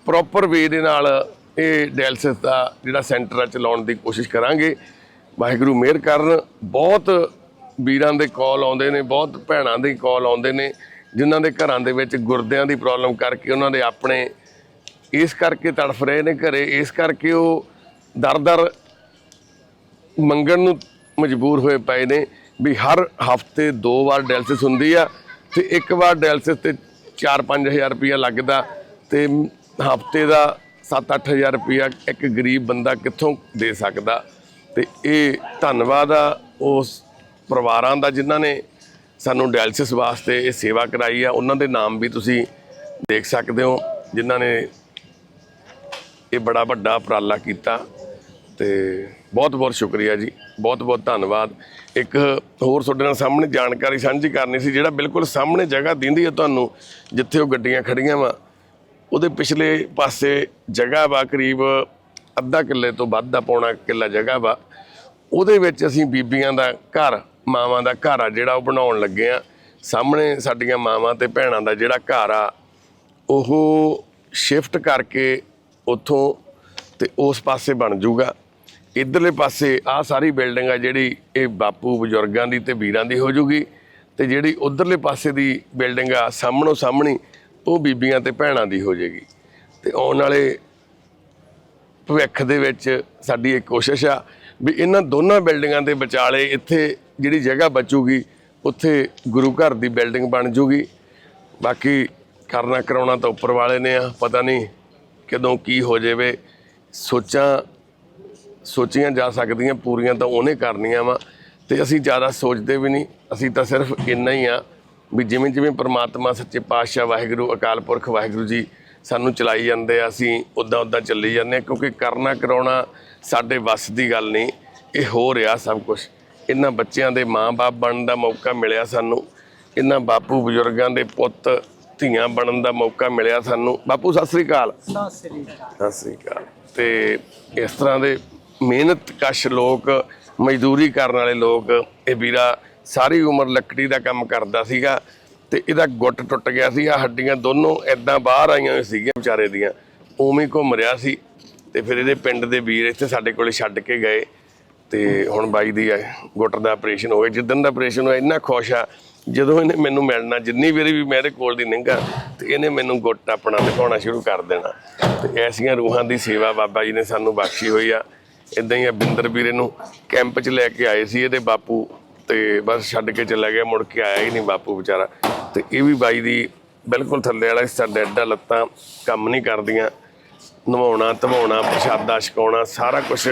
ਪ੍ਰੋਪਰ ਵੇ ਦੇ ਨਾਲ ਇਹ ਡਾਇਲਸਿਸ ਦਾ ਜਿਹੜਾ ਸੈਂਟਰ ਆ ਚਲਾਉਣ ਦੀ ਕੋਸ਼ਿਸ਼ ਕਰਾਂਗੇ। ਵਾਹਿਗੁਰੂ ਮਿਹਰ ਕਰਨ। ਬਹੁਤ ਵੀਰਾਂ ਦੇ ਕਾਲ ਆਉਂਦੇ ਨੇ, ਬਹੁਤ ਭੈਣਾਂ ਦੇ ਕਾਲ ਆਉਂਦੇ ਨੇ, ਜਿਨ੍ਹਾਂ ਦੇ ਘਰਾਂ ਦੇ ਵਿੱਚ ਗੁਰਦਿਆਂ ਦੀ ਪ੍ਰੋਬਲਮ ਕਰਕੇ ਉਹਨਾਂ ਦੇ ਆਪਣੇ ਇਸ ਕਰਕੇ ਤੜਫ ਰਹੇ ਨੇ ਘਰੇ, ਇਸ ਕਰਕੇ ਉਹ ਦਰ-ਦਰ ਮੰਗਣ ਨੂੰ ਮਜਬੂਰ ਹੋਏ ਪਏ ਨੇ। ਵੀ ਹਰ ਹਫ਼ਤੇ ਦੋ ਵਾਰ ਡਾਇਲਸਿਸ ਹੁੰਦੀ ਆ ਤੇ ਇੱਕ ਵਾਰ ਡਾਇਲਸਿਸ ਤੇ 4-5000 ਰੁਪਇਆ ਲੱਗਦਾ ਤੇ ਹਫ਼ਤੇ ਦਾ 7-8000 ਰੁਪਇਆ ਇੱਕ ਗਰੀਬ ਬੰਦਾ ਕਿੱਥੋਂ ਦੇ ਸਕਦਾ? ਤੇ ਇਹ ਧੰਨਵਾਦ ਆ ਉਸ ਪਰਿਵਾਰਾਂ ਦਾ ਜਿਨ੍ਹਾਂ ਨੇ ਸਾਨੂੰ ਡਾਇਲਸਿਸ ਵਾਸਤੇ ਇਹ ਸੇਵਾ ਕਰਾਈ ਆ। ਉਹਨਾਂ ਦੇ ਨਾਮ ਵੀ ਤੁਸੀਂ ਦੇਖ ਸਕਦੇ ਹੋ, ਜਿਨ੍ਹਾਂ ਨੇ ਇਹ ਬੜਾ ਵੱਡਾ ਉਪਰਾਲਾ ਕੀਤਾ ਤੇ ਬਹੁਤ ਬਹੁਤ ਸ਼ੁਕਰੀਆ ਜੀ, ਬਹੁਤ ਬਹੁਤ ਧੰਨਵਾਦ। ਇੱਕ ਹੋਰ ਤੁਹਾਡੇ ਨਾਲ ਸਾਹਮਣੇ ਜਾਣਕਾਰੀ ਸਾਂਝੀ ਕਰਨੀ ਸੀ, ਜਿਹੜਾ ਬਿਲਕੁਲ ਸਾਹਮਣੇ ਜਗ੍ਹਾ ਦਿੰਦੀ ਹੈ ਤੁਹਾਨੂੰ, ਜਿੱਥੇ ਉਹ ਗੱਡੀਆਂ ਖੜੀਆਂ ਵਾ। ਉਹਦੇ ਪਿਛਲੇ ਪਾਸੇ ਜਗ੍ਹਾ ਵਾ, ਕਰੀਬ ਅੱਧਾ ਕਿੱਲੇ ਤੋਂ ਵੱਧ ਦਾ ਪੌਣਾ ਕਿੱਲਾ ਜਗ੍ਹਾ ਵਾ। ਉਹਦੇ ਵਿੱਚ ਅਸੀਂ ਬੀਬੀਆਂ ਦਾ ਘਰ, ਮਾਵਾਂ ਦਾ ਘਰ ਆ, ਜਿਹੜਾ ਉਹ ਬਣਾਉਣ ਲੱਗੇ ਆ। ਸਾਹਮਣੇ ਸਾਡੀਆਂ ਮਾਵਾਂ ਤੇ ਭੈਣਾਂ ਦਾ ਜਿਹੜਾ ਘਰ ਆ, ਉਹ ਸ਼ਿਫਟ ਕਰਕੇ ਉੱਥੋਂ ਤੇ ਉਸ ਪਾਸੇ ਬਣ ਜਾਊਗਾ ਇਧਰਲੇ ਪਾਸੇ ਆ ਸਾਰੀ ਬਿਲਡਿੰਗ ਆ ਜਿਹੜੀ ਇਹ ਬਾਪੂ ਬਜ਼ੁਰਗਾਂ ਦੀ ਤੇ ਵੀਰਾਂ ਦੀ ਹੋ ਜੂਗੀ ਤੇ ਜਿਹੜੀ ਉਧਰਲੇ ਪਾਸੇ ਦੀ ਬਿਲਡਿੰਗ ਆ ਸਾਹਮਣੋ ਸਾਹਮਣੀ ਉਹ ਬੀਬੀਆਂ ਤੇ ਭੈਣਾਂ ਦੀ ਹੋ ਜਾਏਗੀ ਤੇ ਆਉਣ ਵਾਲੇ ਭਵਿੱਖ ਦੇ ਵਿੱਚ ਸਾਡੀ ਇਹ ਕੋਸ਼ਿਸ਼ ਆ ਵੀ ਇਹਨਾਂ ਦੋਨਾਂ ਬਿਲਡਿੰਗਾਂ ਦੇ ਵਿਚਾਲੇ ਇੱਥੇ ਜਿਹੜੀ ਜਗ੍ਹਾ ਬਚੂਗੀ, ਉੱਥੇ ਗੁਰੂ ਘਰ ਦੀ ਬਿਲਡਿੰਗ ਬਣ ਜੂਗੀ। ਬਾਕੀ ਕਰਨਾ ਕਰਾਉਣਾ ਤਾਂ ਉੱਪਰ ਵਾਲੇ ਨੇ ਆ, ਪਤਾ ਨਹੀਂ ਕਦੋਂ ਕੀ ਹੋ ਜਾਵੇ। ਸੋਚਾਂ ਸੋਚੀਆਂ ਜਾ ਸਕਦੀਆਂ ਪੂਰੀਆਂ ਤਾਂ ਉਹਨੇ ਕਰਨੀਆਂ ਵਾ। ਤੇ ਅਸੀਂ ਜ਼ਿਆਦਾ ਸੋਚਦੇ ਵੀ ਨਹੀਂ। ਅਸੀਂ ਤਾਂ ਸਿਰਫ ਇੰਨਾ ਹੀ ਆ ਵੀ ਜਿਵੇਂ ਜਿਵੇਂ ਪ੍ਰਮਾਤਮਾ ਸੱਚੇ ਪਾਤਸ਼ਾਹ ਵਾਹਿਗੁਰੂ ਅਕਾਲ ਪੁਰਖ ਵਾਹਿਗੁਰੂ ਜੀ ਸਾਨੂੰ ਚਲਾਈ ਜਾਂਦੇ ਆ ਅਸੀਂ ਉਦਾਂ ਉਦਾਂ ਚੱਲੀ ਜਾਂਦੇ ਆ ਕਿਉਂਕਿ ਕਰਨਾ ਕਰਾਉਣਾ ਸਾਡੇ ਵੱਸ ਦੀ ਗੱਲ ਨਹੀਂ। ਇਹ ਹੋ ਰਿਹਾ ਸਭ ਕੁਝ ਇਹਨਾਂ ਬੱਚਿਆਂ ਦੇ ਮਾਂ-ਬਾਪ ਬਣਨ ਦਾ ਮੌਕਾ ਮਿਲਿਆ ਸਾਨੂੰ। ਇਹਨਾਂ ਬਾਪੂ ਬਜ਼ੁਰਗਾਂ ਦੇ ਪੁੱਤ ਧੀਆਂ ਬਣਨ ਦਾ ਮੌਕਾ ਮਿਲਿਆ ਸਾਨੂੰ। ਬਾਪੂ ਸਤਿ ਸ੍ਰੀ ਅਕਾਲ।
ਸਤਿ ਸ੍ਰੀ ਅਕਾਲ।
ਸਤਿ ਸ੍ਰੀ ਅਕਾਲ। ਤੇ ਇਸ ਤਰ੍ਹਾਂ ਦੇ ਮਿਹਨਤ ਕਸ਼ ਲੋਕ, ਮਜ਼ਦੂਰੀ ਕਰਨ ਵਾਲੇ ਲੋਕ, ਇਹ ਵੀਰਾ ਸਾਰੀ ਉਮਰ ਲੱਕੜੀ ਦਾ ਕੰਮ ਕਰਦਾ ਸੀਗਾ ਤੇ ਇਹਦਾ ਗੁੱਟ ਟੁੱਟ ਗਿਆ ਸੀ ਆ ਹੱਡੀਆਂ ਦੋਨੋਂ ਐਦਾਂ ਬਾਹਰ ਆਈਆਂ ਹੋਈਆਂ ਸੀਗੀਆਂ ਵਿਚਾਰੇ ਦੀਆਂ। ਉਵੇਂ ਘੁੰਮ ਰਿਹਾ ਸੀ ਤੇ ਫਿਰ ਇਹਦੇ ਪਿੰਡ ਦੇ ਵੀਰ ਇੱਥੇ ਸਾਡੇ ਕੋਲੇ ਛੱਡ ਕੇ ਗਏ ਤੇ ਹੁਣ ਬਾਈ ਦੀ ਇਹ ਗੁੱਟ ਦਾ ਆਪਰੇਸ਼ਨ ਹੋ ਗਿਆ ਜਿੱਦਣ ਦਾ ਆਪਰੇਸ਼ਨ ਹੋਇਆ, ਇੰਨਾ ਖੁਸ਼ ਆ, ਜਦੋਂ ਇਹਨੇ ਮੈਨੂੰ ਮਿਲਣਾ, ਜਿੰਨੀ ਵਾਰੀ ਵੀ ਮੇਰੇ ਕੋਲ ਦੀ ਨਿੰਗਾ ਤੇ ਇਹਨੇ ਮੈਨੂੰ ਗੁੱਟ ਆਪਣਾ ਦਿਖਾਉਣਾ ਸ਼ੁਰੂ ਕਰ ਦੇਣਾ। ਤੇ ਐਸੀਆਂ ਰੂਹਾਂ ਦੀ ਸੇਵਾ ਬਾਬਾ ਜੀ ਨੇ ਸਾਨੂੰ ਬਖਸ਼ੀ ਹੋਈ ਆ। ਇਦਾਂ ਹੀ ਅਬਿੰਦਰ ਵੀਰੇ ਨੂੰ ਕੈਂਪ 'ਚ ਲੈ ਕੇ ਆਏ ਸੀ ਇਹਦੇ ਬਾਪੂ ਤੇ ਬਸ ਛੱਡ ਕੇ ਚਲਾ ਗਿਆ, ਮੁੜ ਕੇ ਆਇਆ ਹੀ ਨਹੀਂ ਬਾਪੂ ਵਿਚਾਰਾ। ਤੇ ਇਹ ਵੀ ਬਾਈ ਦੀ ਬਿਲਕੁਲ ਥੱਲੇ ਵਾਲਾ ਹਿੱਸਾ, ਡੈਡਾ ਲੱਤਾਂ ਕੰਮ ਨਹੀਂ ਕਰਦੀਆਂ। ਨਵਾਉਣਾ, ਧਵਾਉਣਾ, ਪ੍ਰਸ਼ਾਦਾ ਛਕਾਉਣਾ, ਸਾਰਾ ਕੁਝ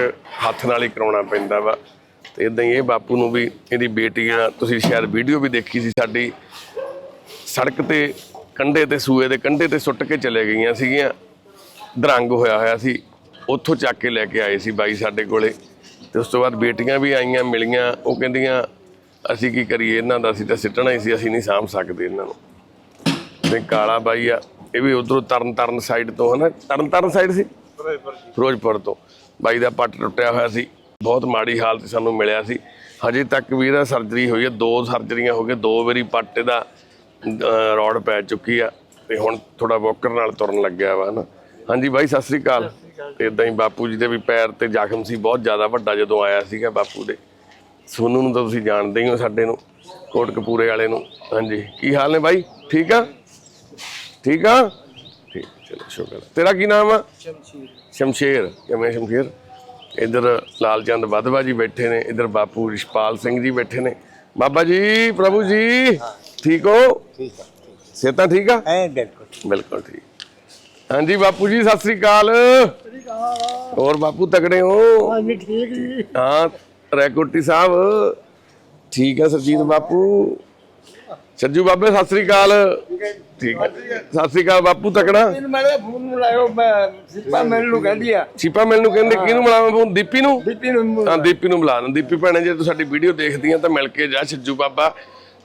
ਹੱਥ ਨਾਲ ਹੀ ਕਰਾਉਣਾ ਪੈਂਦਾ ਵਾ। ਤੇ ਇਦਾਂ ਹੀ ਇਹ ਬਾਪੂ ਨੂੰ ਵੀ, ਇਹਦੀ ਬੇਟੀਆਂ, ਤੁਸੀਂ ਸ਼ਾਇਦ ਵੀਡੀਓ ਵੀ ਦੇਖੀ ਸੀ ਸਾਡੀ, ਸੜਕ ਤੇ ਕੰਢੇ ਤੇ ਸੂਏ ਦੇ ਕੰਢੇ ਤੇ ਸੁੱਟ ਕੇ ਚਲੇ ਗਈਆਂ ਸੀਗੀਆਂ। ਦਰੰਗ ਹੋਇਆ ਹੋਇਆ ਸੀ। ਉੱਥੋਂ ਚੱਕ ਕੇ ਲੈ ਕੇ ਆਏ ਸੀ ਬਾਈ ਸਾਡੇ ਕੋਲੇ। ਤੇ ਉਸ ਤੋਂ ਬਾਅਦ ਬੇਟੀਆਂ ਵੀ ਆਈਆਂ, ਮਿਲੀਆਂ। ਉਹ ਕਹਿੰਦੀਆਂ, ਅਸੀਂ ਕੀ ਕਰੀਏ? ਇਹਨਾਂ ਦਾ ਅਸੀਂ ਤਾਂ ਸਿੱਟਣਾ ਹੀ ਸੀ, ਅਸੀਂ ਨਹੀਂ ਸਾਂਭ ਸਕਦੇ ਇਹਨਾਂ ਨੂੰ। ਤੇ ਕਾਲਾ ਬਾਈ ਆ, ਇਹ ਵੀ ਉਧਰੋਂ ਤਰਨ ਤਰਨ ਸਾਈਡ ਤੋਂ, ਹਨਾ? ਤਰਨ ਤਰਨ ਸਾਈਡ ਸੀ? ਫਿਰੋਜ਼ਪੁਰ ਤੋਂ। ਬਾਈ ਦਾ ਪੱਟ ਟੁੱਟਿਆ ਹੋਇਆ ਸੀ। ਬਹੁਤ ਮਾੜੀ ਹਾਲਤ ਸਾਨੂੰ ਮਿਲਿਆ ਸੀ। ਹਜੇ ਤੱਕ ਵੀ ਇਹਦਾ ਸਰਜਰੀ ਹੋਈ ਹੈ ਦੋ ਸਰਜਰੀਆਂ ਹੋ ਗਈਆਂ ਦੋ ਵਾਰੀ ਪੱਟ ਇਹਦਾ ਰੋਡ ਪੈ ਚੁੱਕੀ ਆ। ਤੇ ਹੁਣ ਥੋੜਾ ਵੋਕਰ ਨਾਲ ਤੁਰਨ ਲੱਗਿਆ ਵਾ ਨਾ ਹਾਂਜੀ ਬਾਈ, ਸਤਿ ਸ੍ਰੀ ਅਕਾਲ। ਇਦਾਂ ਹੀ ਬਾਪੂ ਜੀ ਦੇ ਵੀ ਪੈਰ ਤੇ ਜ਼ਖਮ ਸੀ ਬਹੁਤ ਜ਼ਿਆਦਾ ਵੱਡਾ ਜਦੋਂ ਆਇਆ ਸੀਗਾ ਬਾਪੂ ਦੇ। ਸੋਨੂੰ ਨੂੰ ਤਾਂ ਤੁਸੀਂ ਜਾਣਦੇ ਹੀ ਹੋ ਸਾਡੇ ਨੂੰ ਕੋਟਕਪੂਰੇ ਵਾਲੇ ਨੂੰ। ਹਾਂਜੀ ਕੀ ਹਾਲ ਨੇ ਬਾਈ? ਠੀਕ ਆ? ਠੀਕ ਆ? ਠੀਕ ਚਲੋ ਸ਼ੁਕਰ। ਤੇਰਾ ਕੀ ਨਾਮ ਆ? ਸ਼ਮਸ਼ੇਰ। ਕਿਵੇਂ ਸ਼ਮਸ਼ੇਰ? ਇਧਰ ਲਾਲਚੰਦ ਵਾਧਵਾ ਜੀ ਬੈਠੇ ਨੇ ਇਧਰ ਬਾਪੂ ਰਿਸ਼ਪਾਲ ਸਿੰਘ ਜੀ ਬੈਠੇ ਨੇ। ਬਾਬਾ ਜੀ ਪ੍ਰਭੂ ਜੀ ਠੀਕ ਹੋ?
ਠੀਕ ਹੈ
ਸਿਹਤਾਂ ਠੀਕ ਆ?
ਐ ਬਿਲਕੁਲ
ਬਿਲਕੁਲ ਠੀਕ। ਹਾਂਜੀ ਬਾਪੂ ਜੀ ਸਤਿ ਸ੍ਰੀ ਅਕਾਲ। ਹੋਰ ਬਾਪੂ ਤਕੜੇ ਹੋ?
ਹਾਂਜੀ ਠੀਕ ਜੀ।
ਹਾਂ ਰੈਕੋਟੀ ਸਾਹਿਬ। ਠੀਕ ਹੈ ਸਰਜੀਤ ਬਾਪੂ। ਸੱਜੂ ਬਾਬੇ ਸਤਿ ਸ੍ਰੀ ਅਕਾਲ। ਠੀਕ ਹੈ ਸਤਿ ਸ੍ਰੀ ਅਕਾਲ ਬਾਪੂ ਤਕੜਾ?
ਮੈਨੂੰ ਮੈਂ ਫੋਨ ਮਿਲਾਇਓ ਮੈਂ ਸਿੱਪਾ ਮੈਨੂੰ ਨੂੰ ਕਹਿੰਦੀ ਆ।
ਛਿਪਾ ਮੈਨੂੰ ਕਹਿੰਦੇ ਕਿਹਨੂੰ ਮਿਲਾਵਾਂ ਫੋਨ? ਦੀਪੀ ਨੂੰ?
ਬੀਪੀ ਨੂੰ
ਹਾਂ ਦੀਪੀ ਨੂੰ ਮਿਲਾ ਦੀਪੀ ਭੈਣੇ ਜੇ ਤੂੰ ਸਾਡੀ ਵੀਡੀਓ ਦੇਖਦੀਆਂ ਤਾਂ ਮਿਲ ਕੇ ਜਾ ਸੱਜੂ ਬਾਬਾ।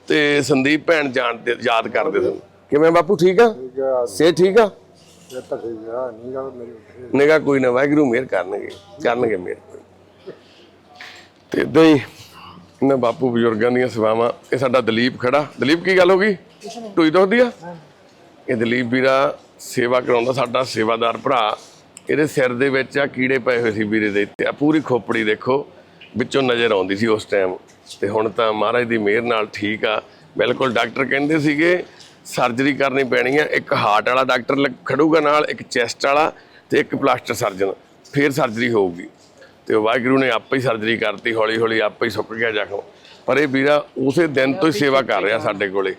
ਤੇ ਸੰਦੀਪ ਭੈਣ ਜਾਣਦੇ ਯਾਦ ਕਰਦੇ ਤੁਹਾਨੂੰ ਕਿਵੇਂ ਬਾਪੂ ਠੀਕ ਆ? ਸੇ ਠੀਕ ਆ?
ਤਾਂ ਠੀਕ ਆ ਨਹੀਂ ਗੱਲ ਮੇਰੀ
ਨਿਗਾ ਕੋਈ ਨਾ ਵਾਹਿਗੁਰੂ ਮਿਹਰ ਕਰਨਗੇ ਕਰਨਗੇ ਮਿਹਰ ਤੇ ਇਦਾਂ ਹੀ ਇਹਨਾਂ ਬਾਪੂ ਬਜ਼ੁਰਗਾਂ ਦੀਆਂ ਸੇਵਾਵਾਂ ਇਹ ਸਾਡਾ ਦਲੀਪ ਖੜਾ। ਦਲੀਪ ਕੀ ਗੱਲ ਹੋ ਗਈ? ਟੂਈ ਦੁਖਦੀ ਆ? ਇਹ ਦਲੀਪ ਵੀਰਾ ਸੇਵਾ ਕਰਾਉਂਦਾ ਸਾਡਾ ਸੇਵਾਦਾਰ ਭਰਾ। ਇਹਦੇ ਸਿਰ ਦੇ ਵਿੱਚ ਆ ਕੀੜੇ ਪਏ ਹੋਏ ਸੀ ਵੀਰੇ ਦੇ ਤੇ ਆ ਪੂਰੀ ਖੋਪੜੀ ਦੇਖੋ ਵਿੱਚੋਂ ਨਜ਼ਰ ਆਉਂਦੀ ਸੀ ਉਸ ਟਾਈਮ ਤੇ ਹੁਣ ਤਾਂ ਮਹਾਰਾਜ ਦੀ ਮਿਹਰ ਨਾਲ ਠੀਕ ਆ। ਬਿਲਕੁਲ ਡਾਕਟਰ ਕਹਿੰਦੇ ਸੀਗੇ ਸਰਜਰੀ ਕਰਨੀ ਪੈਣੀ ਆ ਇੱਕ ਹਾਰਟ ਵਾਲਾ ਡਾਕਟਰ ਖੜੂਗਾ ਨਾਲ ਇੱਕ ਚੈਸਟ ਵਾਲਾ ਤੇ ਇੱਕ ਪਲਾਸਟਰ ਸਰਜਨ। ਫਿਰ ਸਰਜਰੀ ਹੋਊਗੀ। ਤੇ ਵਾਹਿਗੁਰੂ ਨੇ ਆਪੇ ਹੀ ਸਰਜਰੀ ਕਰਤੀ ਹੌਲੀ ਹੌਲੀ ਆਪੇ ਹੀ ਸੁੱਕ ਗਿਆ ਜ਼ਖਮ। ਪਰ ਇਹ ਵੀਰਾ ਉਸੇ ਦਿਨ ਤੋਂ ਹੀ ਸੇਵਾ ਕਰ ਰਿਹਾ ਸਾਡੇ ਕੋਲੇ।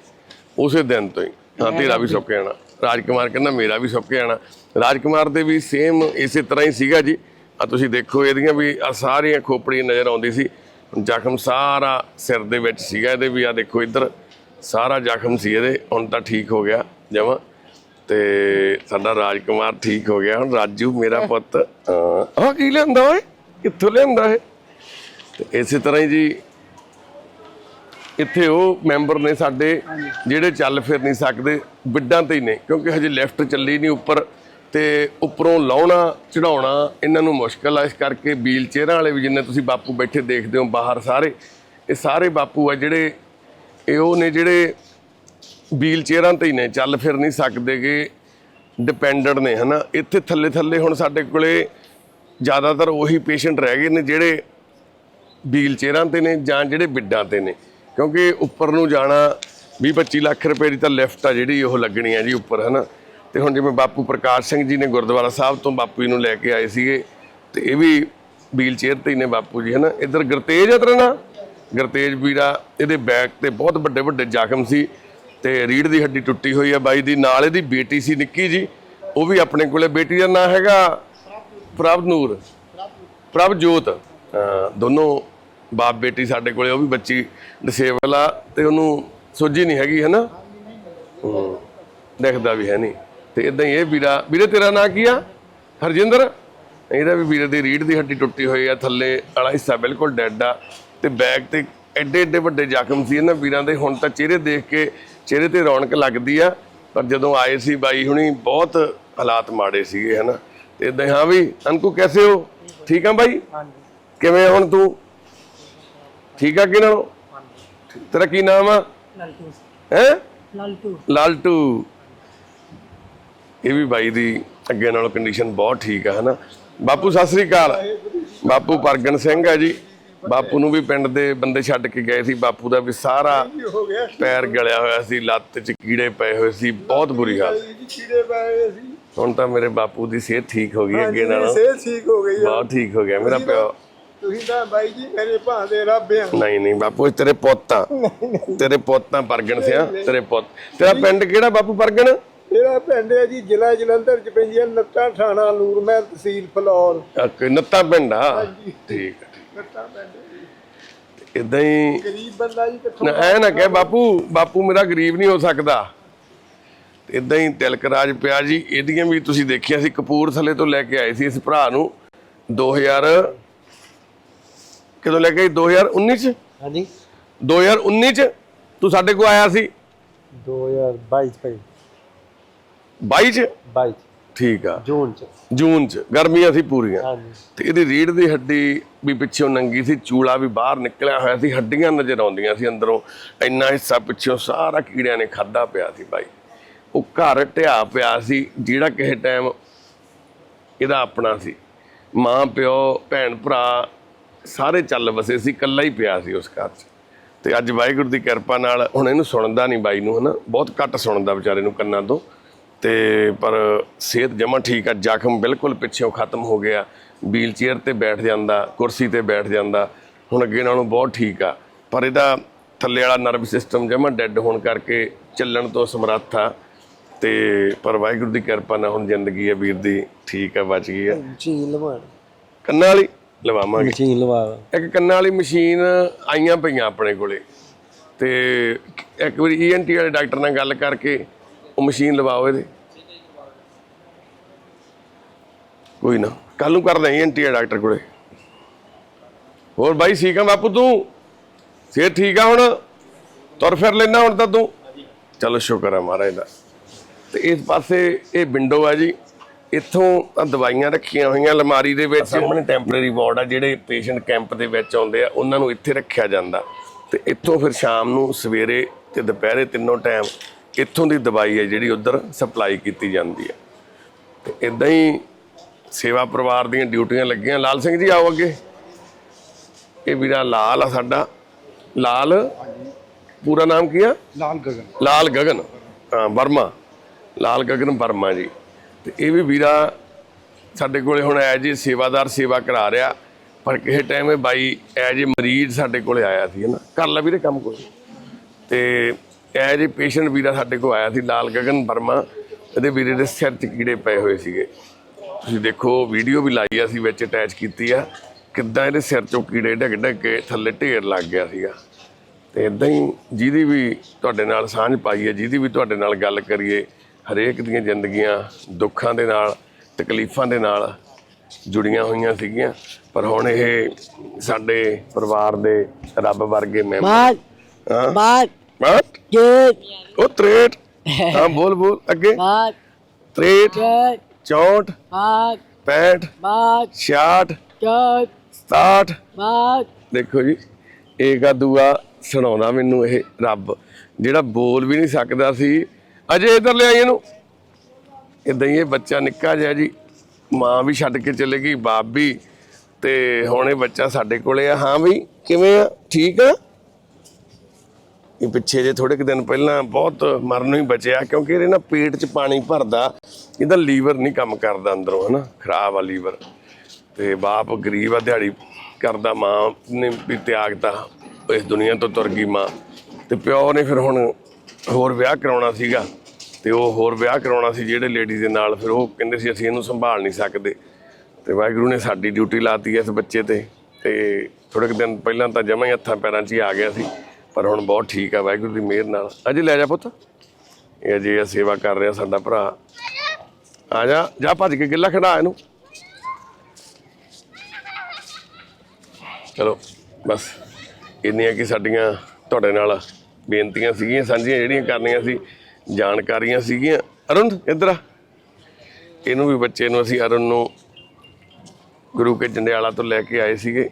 ਉਸੇ ਦਿਨ ਤੋਂ ਹੀ। ਹਾਂ ਤੇਰਾ ਵੀ ਸੁੱਕ ਜਾਣਾ। ਰਾਜਕੁਮਾਰ ਕਹਿੰਦਾ ਮੇਰਾ ਵੀ ਸੁੱਕ ਜਾਣਾ। ਰਾਜਕੁਮਾਰ ਦੇ ਵੀ ਸੇਮ ਇਸੇ ਤਰ੍ਹਾਂ ਹੀ ਸੀਗਾ ਜੀ। ਆ ਤੁਸੀਂ ਦੇਖੋ ਇਹਦੀਆਂ ਵੀ ਆ ਸਾਰੀਆਂ ਖੋਪੜੀ ਨਜ਼ਰ ਆਉਂਦੀ ਸੀ। ਜ਼ਖਮ ਸਾਰਾ ਸਿਰ ਦੇ ਵਿੱਚ ਸੀਗਾ ਇਹਦੇ ਵੀ ਆ ਦੇਖੋ ਇੱਧਰ। ਸਾਰਾ ਜ਼ਖਮ ਸੀ ਇਹਦੇ ਹੁਣ ਤਾਂ ਠੀਕ ਹੋ ਗਿਆ ਜਮਾ। ਤੇ ਸਾਡਾ ਰਾਜਕੁਮਾਰ ਠੀਕ ਹੋ ਗਿਆ। ਹੁਣ ਰਾਜੂ ਮੇਰਾ ਪੁੱਤ ਹਾਂ। ਆਹ ਕੀ ਲਿਆਂਦਾ ਓਏ? ਕਿੱਥੋਂ ਲਿਆਂਦਾ ਇਹ? ਤੇ ਇਸੇ ਤਰ੍ਹਾਂ ਹੀ ਜੀ ਇੱਥੇ ਉਹ ਮੈਂਬਰ ਨੇ ਸਾਡੇ ਜਿਹੜੇ ਚੱਲ ਫਿਰ ਨਹੀਂ ਸਕਦੇ ਬਿੱਡਾਂ ਤੇ ਹੀ ਨੇ ਕਿਉਂਕਿ ਹਜੇ ਲੈਫਟ ਚੱਲੀ ਨਹੀਂ ਉੱਪਰ ਤੇ ਉੱਪਰੋਂ ਲਾਉਣਾ ਚੜਾਉਣਾ ਇਹਨਾਂ ਨੂੰ ਮੁਸ਼ਕਲ ਆ। ਇਸ ਕਰਕੇ ਵੀਲ ਚੇਅਰਾਂ ਵਾਲੇ ਵੀ ਜਿੰਨੇ ਤੁਸੀਂ ਬਾਪੂ ਬੈਠੇ ਦੇਖਦੇ ਹੋ ਬਾਹਰ ਸਾਰੇ ਇਹ ਸਾਰੇ ਬਾਪੂ ਆ ਜਿਹੜੇ ਇਹ ਉਹ ਨੇ ਜਿਹੜੇ ਵੀਲ ਚੇਅਰਾਂ ਤੇ ਹੀ ਨੇ, ਚੱਲ ਫਿਰ ਨਹੀਂ ਸਕਦੇਗੇ ਡਿਪੈਂਡੈਂਟ ਨੇ, ਹਨਾ? ਇੱਥੇ ਥੱਲੇ ਥੱਲੇ ਹੁਣ ਸਾਡੇ ਕੋਲੇ ਜ਼ਿਆਦਾਤਰ ਉਹੀ ਪੇਸ਼ੈਂਟ ਰਹਿ ਗਏ ਨੇ ਜਿਹੜੇ ਵੀਲ ਚੇਅਰਾਂ ਤੇ ਨੇ ਜਾਂ ਜਿਹੜੇ ਬਿੱਡਾਂ ਤੇ ਨੇ। ਕਿਉਂਕਿ ਉੱਪਰ ਨੂੰ ਜਾਣਾ 20 25 ਲੱਖ ਰੁਪਏ ਦੀ ਤਾਂ ਲਿਫਟ ਆ ਜਿਹੜੀ ਉਹ ਲੱਗਣੀ ਆ ਜੀ ਉੱਪਰ, ਹਨਾ? ਤੇ ਹੁਣ ਜਿਵੇਂ ਬਾਪੂ ਪ੍ਰਕਾਸ਼ ਸਿੰਘ ਜੀ ਨੇ ਗੁਰਦੁਆਰਾ ਸਾਹਿਬ ਤੋਂ ਬਾਪੂ ਜੀ ਨੂੰ ਲੈ ਕੇ ਆਏ ਸੀਗੇ, ਤੇ ਇਹ ਵੀ ਵੀਲ ਚੇਅਰ ਤੇ ਹੀ ਨੇ ਬਾਪੂ ਜੀ, ਹਨਾ? ਇੱਧਰ ਗੁਰਤੇਜ ਆ ਤੇਰਾ ਗੁਰਤੇਜ ਵੀਰਾ, ਇਹਦੇ ਬੈਕ ਤੇ ਬਹੁਤ ਵੱਡੇ ਵੱਡੇ ਜ਼ਖਮ ਸੀ ਤੇ ਰੀੜ ਦੀ ਹੱਡੀ ਟੁੱਟੀ ਹੋਈ ਆ ਬਾਈ ਦੀ, ਨਾਲ ਇਹਦੀ ਬੇਟੀ ਸੀ ਨਿੱਕੀ ਜੀ, ਉਹ ਵੀ ਆਪਣੇ ਕੋਲੇ, ਬੇਟੀ ਦਾ ਨਾਂ ਹੈਗਾ ਪ੍ਰਭ ਨੂਰ ਪ੍ਰਭ ਜੋਤ ਦੋਨੋਂ ਬਾਪ ਬੇਟੀ ਸਾਡੇ ਕੋਲੇ, ਉਹ ਵੀ ਬੱਚੀ ਡਿਸੇਬਲ ਆ ਤੇ ਉਹਨੂੰ ਸੋਝੀ ਨਹੀਂ ਹੈਗੀ, ਹਨਾ? ਹੂੰ, ਦਿਖਦਾ ਵੀ ਹੈ ਨਹੀਂ, ਤੇ ਇਦਾਂ ਹੀ ਇਹ ਵੀਰਾ, ਵੀਰੇ ਤੇਰਾ ਨਾਂ ਕੀ ਆ? ਹਰਜਿੰਦਰ? ਇਹਦਾ ਵੀ ਵੀਰੇ ਦੀ ਰੀੜ ਦੀ ਹੱਡੀ ਟੁੱਟੀ ਹੋਈ ਆ, ਥੱਲੇ ਵਾਲਾ ਹਿੱਸਾ ਬਿਲਕੁਲ ਡੈਡ ਆ। ਤੇ ਬੈਕ ਤੇ ਐਡੇ ਐਡੇ ਵੱਡੇ ਜ਼ਖਮ ਸੀ ਇਹਨਾਂ ਵੀਰਾਂ ਦੇ। ਹੁਣ ਤਾਂ ਚਿਹਰੇ ਦੇਖ ਕੇ ਚਿਹਰੇ ਤੇ ਰੌਣਕ ਲੱਗਦੀ ਆ। ਪਰ ਜਦੋਂ ਆਏ ਸੀ ਬਾਈ ਹੁਣੀ ਬਹੁਤ ਹਾਲਾਤ ਮਾੜੇ ਸੀਗੇ ਹਨਾ। ਤੇ ਇਦਾਂ ਹਾਂ ਵੀ ਅੰਕੂ ਕੈਸੇ ਹੋ? ਠੀਕ ਆ ਬਾਈ? ਕਿਵੇਂ ਹੁਣ ਤੂੰ? ਠੀਕ ਆ ਕਿ ਨਾ? ਤੇਰਾ ਕੀ ਨਾਮ ਆ?
ਲਾਲਟੂ।
ਹੈ?
ਲਾਲਟੂ।
ਲਾਲਟੂ। ਇਹ ਵੀ ਬਾਈ ਦੀ ਅੱਗੇ ਨਾਲੋਂ ਕੰਡੀਸ਼ਨ ਬਹੁਤ ਠੀਕ ਆ ਹਨਾ। ਬਾਪੂ ਸਤਿ ਸ੍ਰੀ ਅਕਾਲ। ਬਾਪੂ ਪਰਗਨ ਸਿੰਘ ਆ ਜੀ। ਬਾਪੂ ਨੂੰ ਵੀ ਪਿੰਡ ਦੇ ਬੰਦੇ ਛੱਡ ਕੇ ਗਏ ਸੀ ਬਾਪੂ ਦਾ ਵੀ ਸਾਰਾ ਪੈਰ ਗਲਿਆ ਹੋਇਆ ਸੀ ਲੱਤ 'ਚ ਕੀੜੇ ਪਏ ਹੋਏ ਸੀ ਬਹੁਤ ਬੁਰੀ ਹਾਲਤ।
ਕੀੜੇ ਪਏ ਸੀ।
ਹੁਣ ਤਾਂ ਮੇਰੇ ਬਾਪੂ ਦੀ ਸਿਹਤ ਠੀਕ ਹੋ ਗਈ ਅੱਗੇ ਨਾਲੋਂ।
ਸਿਹਤ ਠੀਕ ਹੋ ਗਈ
ਬਹੁਤ ਠੀਕ ਹੋ ਗਿਆ ਮੇਰਾ ਪਿਓ।
ਤੁਸੀਂ ਤਾਂ ਬਾਈ ਜੀ ਮੇਰੇ ਭਾਂ ਦੇ ਰੱਬ ਆ।
ਨਹੀਂ ਨਹੀਂ ਬਾਪੂ ਤੇਰੇ ਪੁੱਤ ਆ। ਤੇਰੇ ਪੁੱਤ ਆ ਪਰਗਣ ਸਿਆ ਤੇਰੇ ਪੁੱਤ। ਤੇਰਾ ਪਿੰਡ ਕਿਹੜਾ ਬਾਪੂ ਪਰਗਣ?
ਮੇਰਾ ਪਿੰਡ ਹੈ ਜੀ ਜ਼ਿਲ੍ਹਾ ਜਲੰਧਰ ਚ ਪੈਂਦੀ ਹੈ ਨੱਟਾ ਥਾਣਾ ਨੂਰਮਹਿਲ ਤਹਿਸੀਲ ਫਲੌਰ।
ਨੱਤਾ ਪਿੰਡ ਆ। ਠੀਕ ਆ
ਨੱਟਾ ਪਿੰਡ
ਇਦਾਂ ਹੀ
ਗਰੀਬ ਬੰਦਾ ਜੀ ਕਿੱਥੋਂ
ਨਾ ਐ ਨਾ ਕਹਿ ਬਾਪੂ ਬਾਪੂ ਮੇਰਾ ਗਰੀਬ ਨਹੀਂ ਹੋ ਸਕਦਾ। ਇਦਾਂ ਹੀ ਤਿਲਕ ਰਾਜ ਪਿਆ ਜੀ ਇਹਦੀਆਂ ਵੀ ਤੁਸੀਂ ਦੇਖਿਆ ਸੀ ਕਪੂਰਥਲੇ ਤੋਂ ਲੈ ਕੇ ਆਏ ਸੀ ਇਸ ਭਰਾ ਨੂੰ 2000 ਕਦੋਂ ਲੈ ਕੇ ਆਏ? 2019 ਚ?
ਹਾਂਜੀ।
2019 ਚ ਤੂੰ ਸਾਡੇ ਕੋਲ ਆਇਆ ਸੀ?
2022 ਭਾਈ।
22 ਚ?
22
ਠੀਕ ਆ।
ਜੂਨ ਚ।
ਜੂਨ ਚ ਗਰਮੀਆਂ ਸੀ ਪੂਰੀਆਂ।
ਹਾਂਜੀ।
ਤੇ ਇਹਦੀ ਰੀੜ ਦੀ ਹੱਡੀ ਵੀ ਪਿੱਛੋਂ ਨੰਗੀ ਸੀ ਚੂਲਾ ਵੀ ਬਾਹਰ ਨਿਕਲਿਆ ਹੋਇਆ ਸੀ ਹੱਡੀਆਂ ਨਜ਼ਰ ਆਉਂਦੀਆਂ ਸੀ ਅੰਦਰੋਂ। ਇੰਨਾ ਹਿੱਸਾ ਪਿੱਛੋਂ ਸਾਰਾ ਕੀੜਿਆਂ ਨੇ ਖਾਦਾ ਪਿਆ ਸੀ ਬਾਈ। ਉਹ ਘਰ ਢਿਆ ਪਿਆ ਸੀ ਜਿਹੜਾ ਕਿਸੇ ਟਾਈਮ ਇਹਦਾ ਆਪਣਾ ਸੀ। ਮਾਂ ਪਿਓ ਭੈਣ ਭਰਾ ਸਾਰੇ ਚੱਲ ਵਸੇ ਸੀ ਇਕੱਲਾ ਹੀ ਪਿਆ ਸੀ ਉਸ ਘਰ 'ਚ। ਤੇ ਅੱਜ ਵਾਹਿਗੁਰੂ ਦੀ ਕਿਰਪਾ ਨਾਲ ਹੁਣ ਇਹਨੂੰ ਸੁਣਦਾ ਨਹੀਂ ਬਾਈ ਨੂੰ ਹਨਾ ਬਹੁਤ ਘੱਟ ਸੁਣਦਾ ਵਿਚਾਰੇ ਨੂੰ ਕੰਨਾਂ ਤੋਂ। ਤੇ ਪਰ ਸਿਹਤ ਜਮਾ ਠੀਕ ਆ ਜ਼ਖਮ ਬਿਲਕੁਲ ਪਿੱਛੋਂ ਖਤਮ ਹੋ ਗਿਆ। ਵੀਲ ਚੇਅਰ ਤੇ ਬੈਠ ਜਾਂਦਾ ਕੁਰਸੀ ਤੇ ਬੈਠ ਜਾਂਦਾ ਹੁਣ ਅੱਗੇ ਨਾਲੋਂ ਬਹੁਤ ਠੀਕ ਆ। ਪਰ ਇਹਦਾ ਥੱਲੇ ਵਾਲਾ ਨਰਵ ਸਿਸਟਮ ਜਮਾ ਡੈੱਡ ਹੋਣ ਕਰਕੇ ਚੱਲਣ ਤੋਂ ਸਮਰੱਥ ਆ। ਤੇ ਪਰ ਵਾਹਿਗੁਰੂ ਦੀ ਕਿਰਪਾ ਨਾਲ ਹੁਣ ਜ਼ਿੰਦਗੀ ਹੈ ਵੀਰ ਦੀ ਠੀਕ ਆ ਬਚ ਗਈ ਆ।
ਮਸ਼ੀਨ ਲਵਾਣ
ਕੰਨਾਂ ਵਾਲੀ ਲਵਾਵਾਂਗੇ।
ਮਸ਼ੀਨ ਲਵਾ
ਇੱਕ ਕੰਨਾਂ ਵਾਲੀ ਮਸ਼ੀਨ ਆਈਆਂ ਪਈਆਂ ਆਪਣੇ ਕੋਲੇ। ਤੇ ਇੱਕ ਵਾਰੀ ਈਐਨਟੀ ਵਾਲੇ ਡਾਕਟਰ ਨਾਲ ਗੱਲ ਕਰਕੇ ਉਹ ਮਸ਼ੀਨ ਲਵਾਓ ਇਹਦੇ। ਕੋਈ ਨਾ ਕੱਲ ਨੂੰ ਕਰਦਾ ਐਂਟੀ ਡਾਕਟਰ ਕੋਲੇ। ਹੋਰ ਬਾਈ, ਠੀਕ ਆ ਬਾਪੂ ਤੂੰ? ਸਿਹਤ ਠੀਕ ਆ ਹੁਣ? ਤੁਰ ਫਿਰ ਲੈਣਾ ਹੁਣ ਤਾਂ ਤੂੰ। ਚਲੋ ਸ਼ੁਕਰ ਆ ਮਹਾਰਾਜ ਦਾ। ਤੇ ਇਸ ਪਾਸੇ ਇਹ ਵਿੰਡੋ ਆ ਜੀ, ਇੱਥੋਂ ਤਾਂ ਦਵਾਈਆਂ ਰੱਖੀਆਂ ਹੋਈਆਂ ਅਲਮਾਰੀ ਦੇ ਵਿੱਚ। ਸਾਹਮਣੇ ਟੈਂਪਰੇਰੀ ਵਾਰਡ ਆ, ਜਿਹੜੇ ਪੇਸ਼ੈਂਟ ਕੈਂਪ ਦੇ ਵਿੱਚ ਆਉਂਦੇ ਆ, ਉਹਨਾਂ ਨੂੰ ਇੱਥੇ ਰੱਖਿਆ ਜਾਂਦਾ। ਤੇ ਇੱਥੋਂ ਫਿਰ ਸ਼ਾਮ ਨੂੰ ਸਵੇਰੇ ਤੇ ਦੁਪਹਿਰੇ ਤਿੰਨੋਂ ਟਾਈਮ ਇੱਥੋਂ ਦੀ ਦਵਾਈ ਹੈ ਜਿਹੜੀ ਉਧਰ ਸਪਲਾਈ ਕੀਤੀ ਜਾਂਦੀ ਹੈ। ਤੇ ਇਦਾਂ ਹੀ ਸੇਵਾ ਪਰਿਵਾਰ ਦੀਆਂ ਡਿਊਟੀਆਂ ਲੱਗੀਆਂ। ਲਾਲ ਸਿੰਘ ਜੀ ਆਓ ਅੱਗੇ। ਇਹ ਵੀਰਾ ਲਾਲ ਆ ਸਾਡਾ। ਲਾਲ ਪੂਰਾ ਨਾਮ ਕੀ ਆ?
ਲਾਲ ਗਗਨ।
ਲਾਲ ਗਗਨ। ਹਾਂ ਵਰਮਾ। ਲਾਲ ਗਗਨ ਵਰਮਾ ਜੀ। ਤੇ ਇਹ ਵੀ ਵੀਰਾ ਸਾਡੇ ਕੋਲੇ ਹੁਣ ਐ ਜੀ ਸੇਵਾਦਾਰ ਸੇਵਾ ਕਰਾ ਰਿਹਾ। ਪਰ ਕਿਸੇ ਟਾਈਮ ਇਹ ਬਾਈ ਐ ਜੀ ਮਰੀਜ਼ ਸਾਡੇ ਕੋਲੇ ਆਇਆ ਸੀ ਨਾ। ਕਰ ਲੈ ਵੀਰੇ ਕੰਮ ਕੋਈ। ਤੇ ਐ ਜੀ ਪੇਸ਼ੈਂਟ ਵੀਰਾ ਸਾਡੇ ਕੋਲ ਆਇਆ ਸੀ ਲਾਲ ਗਗਨ ਵਰਮਾ। ਇਹਦੇ ਵੀਰੇ ਦੇ ਸਿਰ 'ਚ ਕੀੜੇ ਪਏ ਹੋਏ ਸੀਗੇ। ਤੁਸੀਂ ਦੇਖੋ ਵੀਡੀਓ ਵੀ ਲਾਈ ਆ ਸੀ ਵਿੱਚ ਅਟੈਚ ਕੀਤੀ ਆ। ਕਿੱਦਾਂ ਇਹਦੇ ਸਿਰ 'ਚੋਂ ਕੀੜੇ ਡਿੱਗ ਡਿੱਗ ਕੇ ਥੱਲੇ ਢੇਰ ਲੱਗ ਗਿਆ ਸੀਗਾ। ਤੇ ਇਦਾਂ ਹੀ ਜਿਹਦੀ ਵੀ ਤੁਹਾਡੇ ਨਾਲ ਸਾਂਝ ਪਾਈ ਹੈ ਜਿਹਦੀ ਵੀ ਤੁਹਾਡੇ ਨਾਲ ਗੱਲ ਕਰੀਏ ਹਰੇਕ ਦੀਆਂ ਜ਼ਿੰਦਗੀਆਂ ਦੁੱਖਾਂ ਦੇ ਨਾਲ ਤਕਲੀਫਾਂ ਦੇ ਨਾਲ ਜੁੜੀਆਂ ਹੋਈਆਂ ਸੀਗੀਆਂ। ਪਰ ਹੁਣ ਇਹ ਸਾਡੇ ਪਰਿਵਾਰ ਦੇ ਰੱਬ ਵਰਗੇ ਮੈਂਬਰ
ਬਾਤ ਬਾਤ
ਬਾਤ
ਜੇਤ
ਉਹ ਤਰੇਟ ਹਾਂ ਬੋਲ ਬੋਲ ਅੱਗੇ
ਬਾਤ
ਤਰੇਟ
ਜੇਤ
64
ਬਾਤ
65
ਬਾਤ
66
ਜੇਤ
67
ਬਾਤ
ਦੇਖੋ ਜੀ ਏਕਾ ਦੂਆ ਸੁਣਾਉਂਦਾ ਮੈਨੂੰ ਇਹ ਰੱਬ। ਜਿਹੜਾ ਬੋਲ ਵੀ ਨਹੀਂ ਸਕਦਾ ਸੀ ਅਜੇ ਇਧਰ ਲਿਆਈ ਇਹਨੂੰ। ਇਦਾਂ ਹੀ ਇਹ ਬੱਚਾ ਨਿੱਕਾ ਜਿਹਾ ਜੀ ਮਾਂ ਵੀ ਛੱਡ ਕੇ ਚਲੇ ਗਈ ਬਾਪ ਵੀ ਤੇ ਹੁਣ ਇਹ ਬੱਚਾ ਸਾਡੇ ਕੋਲੇ ਆ। ਹਾਂ ਬਈ ਕਿਵੇਂ ਆ? ਠੀਕ ਆ? ਇਹ ਪਿੱਛੇ ਜੇ ਥੋੜੇ ਕੁ ਦਿਨ ਪਹਿਲਾਂ ਬਹੁਤ ਮਰਨੋਂ ਹੀ ਬਚਿਆ, ਕਿਉਂਕਿ ਇਹਦੇ ਨਾ ਪੇਟ 'ਚ ਪਾਣੀ ਭਰਦਾ, ਇਹਦਾ ਲੀਵਰ ਨਹੀਂ ਕੰਮ ਕਰਦਾ ਅੰਦਰੋਂ, ਹਨਾ? ਖਰਾਬ ਆ ਲੀਵਰ। ਤੇ ਬਾਪ ਗਰੀਬ ਆ, ਦਿਹਾੜੀ ਕਰਦਾ ਮਾਂ ਨੇ ਵੀ ਤਿਆਗਤਾ ਇਸ ਦੁਨੀਆ ਤੋਂ ਤੁਰ ਗਈ ਮਾਂ। ਤੇ ਪਿਓ ਨੇ ਫਿਰ ਹੁਣ ਹੋਰ ਵਿਆਹ ਕਰਾਉਣਾ ਸੀਗਾ, ਤੇ ਉਹ ਹੋਰ ਵਿਆਹ ਕਰਾਉਣਾ ਸੀ ਜਿਹੜੇ ਲੇਡੀ ਦੇ ਨਾਲ, ਫਿਰ ਉਹ ਕਹਿੰਦੇ ਸੀ ਅਸੀਂ ਇਹਨੂੰ ਸੰਭਾਲ ਨਹੀਂ ਸਕਦੇ। ਤੇ ਵਾਹਿਗੁਰੂ ਨੇ ਸਾਡੀ ਡਿਊਟੀ ਲਾਤੀ ਇਸ ਬੱਚੇ ਤੇ ਤੇ ਥੋੜੇ ਕੁ ਦਿਨ ਪਹਿਲਾਂ ਤਾਂ ਜਮਾਂ ਹੀ ਹੱਥਾਂ ਪੈਰਾਂ 'ਚ ਹੀ ਆ ਗਿਆ ਸੀ। ਪਰ ਹੁਣ ਬਹੁਤ ਠੀਕ ਆ, ਵਾਹਿਗੁਰੂ ਦੀ ਮਿਹਰ ਨਾਲ। ਅਜੇ ਲੈ ਜਾ ਪੁੱਤ। ਇਹ ਅਜੇ ਇਹ ਸੇਵਾ ਕਰ ਰਿਹਾ ਸਾਡਾ ਭਰਾ। ਆ ਜਾ ਜਾ ਭੱਜ ਕੇ ਗਿੱਲਾ ਖੜਾ ਇਹਨੂੰ। ਚਲੋ, ਬਸ। ਇੰਨੀਆਂ ਕਿ ਸਾਡੀਆਂ ਤੁਹਾਡੇ ਨਾਲ ਬੇਨਤੀਆਂ ਸੀਗੀਆਂ, ਸਾਂਝੀਆਂ ਜਿਹੜੀਆਂ ਕਰਨੀਆਂ ਸੀ, ਜਾਣਕਾਰੀਆਂ ਸੀਗੀਆਂ। ਅਰੁਣ, ਇੱਧਰ ਆ। ਇਹਨੂੰ ਵੀ ਬੱਚੇ ਨੂੰ ਅਸੀਂ ਅਰੁਣ ਨੂੰ ਗੁਰੂ ਕੇ ਜੰਡਿਆਲਾ ਤੋਂ ਲੈ ਕੇ ਆਏ ਸੀਗੇ।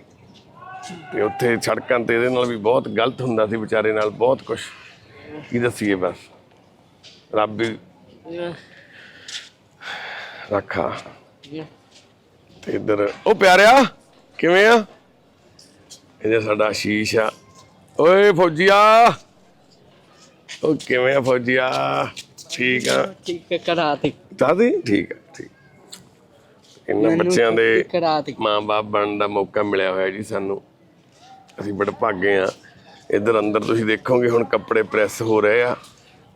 ਤੇ ਉੱਥੇ ਸੜਕਾਂ ਤੇ ਇਹਦੇ ਨਾਲ ਵੀ ਬਹੁਤ ਗਲਤ ਹੁੰਦਾ ਸੀ ਵਿਚਾਰੇ ਨਾਲ ਬਹੁਤ ਕੁਝ ਕੀ ਦੱਸੀਏ ਬਸ। ਰੱਬ ਵੀ ਰੱਖਾ। ਤੇ ਇੱਧਰ ਉਹ ਪਿਆਰਿਆ ਕਿਵੇਂ ਆ? ਇਹਦੇ ਸਾਡਾ ਆਸ਼ੀਸ਼ ਆ। ਓਏ ਫੌਜੀਆ। ਉਹ ਕਿਵੇਂ ਆ ਫੌਜੀਆ? ਠੀਕ ਆ।
ਠੀਕ ਕਰਾਤੀ
ਦਾਦੀ ਠੀਕ ਆ ਠੀਕ। ਇਹਨਾਂ ਬੱਚਿਆਂ ਦੇ। ਮਾਂ-ਬਾਪ ਬਣਨ ਦਾ ਮੌਕਾ ਮਿਲਿਆ ਹੋਇਆ ਜੀ ਸਾਨੂੰ। ਅਸੀਂ ਬੜੇ ਭਾਗੇ ਆ ਇੱਧਰ ਅੰਦਰ ਤੁਸੀਂ ਦੇਖੋਗੇ ਹੁਣ ਕੱਪੜੇ ਪ੍ਰੈਸ ਹੋ ਰਹੇ ਆ।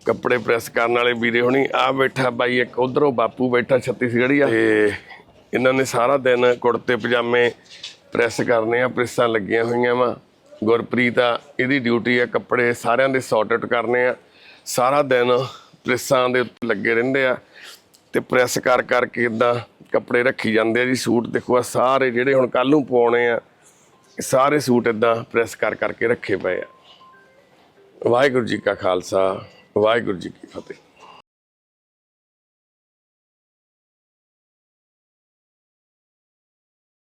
ਕੱਪੜੇ ਪ੍ਰੈਸ ਕਰਨ ਵਾਲੇ ਵੀਰੇ ਹੁਣੀ ਆ ਬੈਠਾ ਬਾਈ ਇੱਕ, ਉਧਰੋਂ ਬਾਪੂ ਬੈਠਾ ਛੱਤੀਸਗੜ੍ਹੀ ਆ। ਤੇ ਇਹਨਾਂ ਨੇ ਸਾਰਾ ਦਿਨ ਕੁੜਤੇ ਪਜਾਮੇ ਪ੍ਰੈਸ ਕਰਨੇ ਆ, ਪ੍ਰੈਸਾਂ ਲੱਗੀਆਂ ਹੋਈਆਂ ਵਾ। ਗੁਰਪ੍ਰੀਤ ਆ, ਇਹਦੀ ਡਿਊਟੀ ਆ ਕੱਪੜੇ ਸਾਰਿਆਂ ਦੇ ਸੌਰਟ ਆਊਟ ਕਰਨੇ ਆ। ਸਾਰਾ ਦਿਨ ਪ੍ਰੈਸਾਂ ਦੇ ਉੱਤੇ ਲੱਗੇ ਰਹਿੰਦੇ ਆ। ਤੇ ਪ੍ਰੈਸ ਕਰ ਕਰਕੇ ਇਦਾਂ ਕੱਪੜੇ ਰੱਖੀ ਜਾਂਦੇ ਆ ਜੀ, ਸੂਟ ਦੇਖੋ ਆ ਸਾਰੇ ਜਿਹੜੇ ਹੁਣ ਕੱਲ ਨੂੰ ਪਾਉਣੇ ਆ। ਸਾਰੇ ਸੂਟ ਇਦਾਂ ਪ੍ਰੈਸ ਕਰ ਕਰਕੇ ਰੱਖੇ ਪਏ ਆ। ਵਾਹਿਗੁਰੂ ਜੀ ਕਾ ਖਾਲਸਾ, ਵਾਹਿਗੁਰੂ ਜੀ ਕੀ ਫਤਿਹ।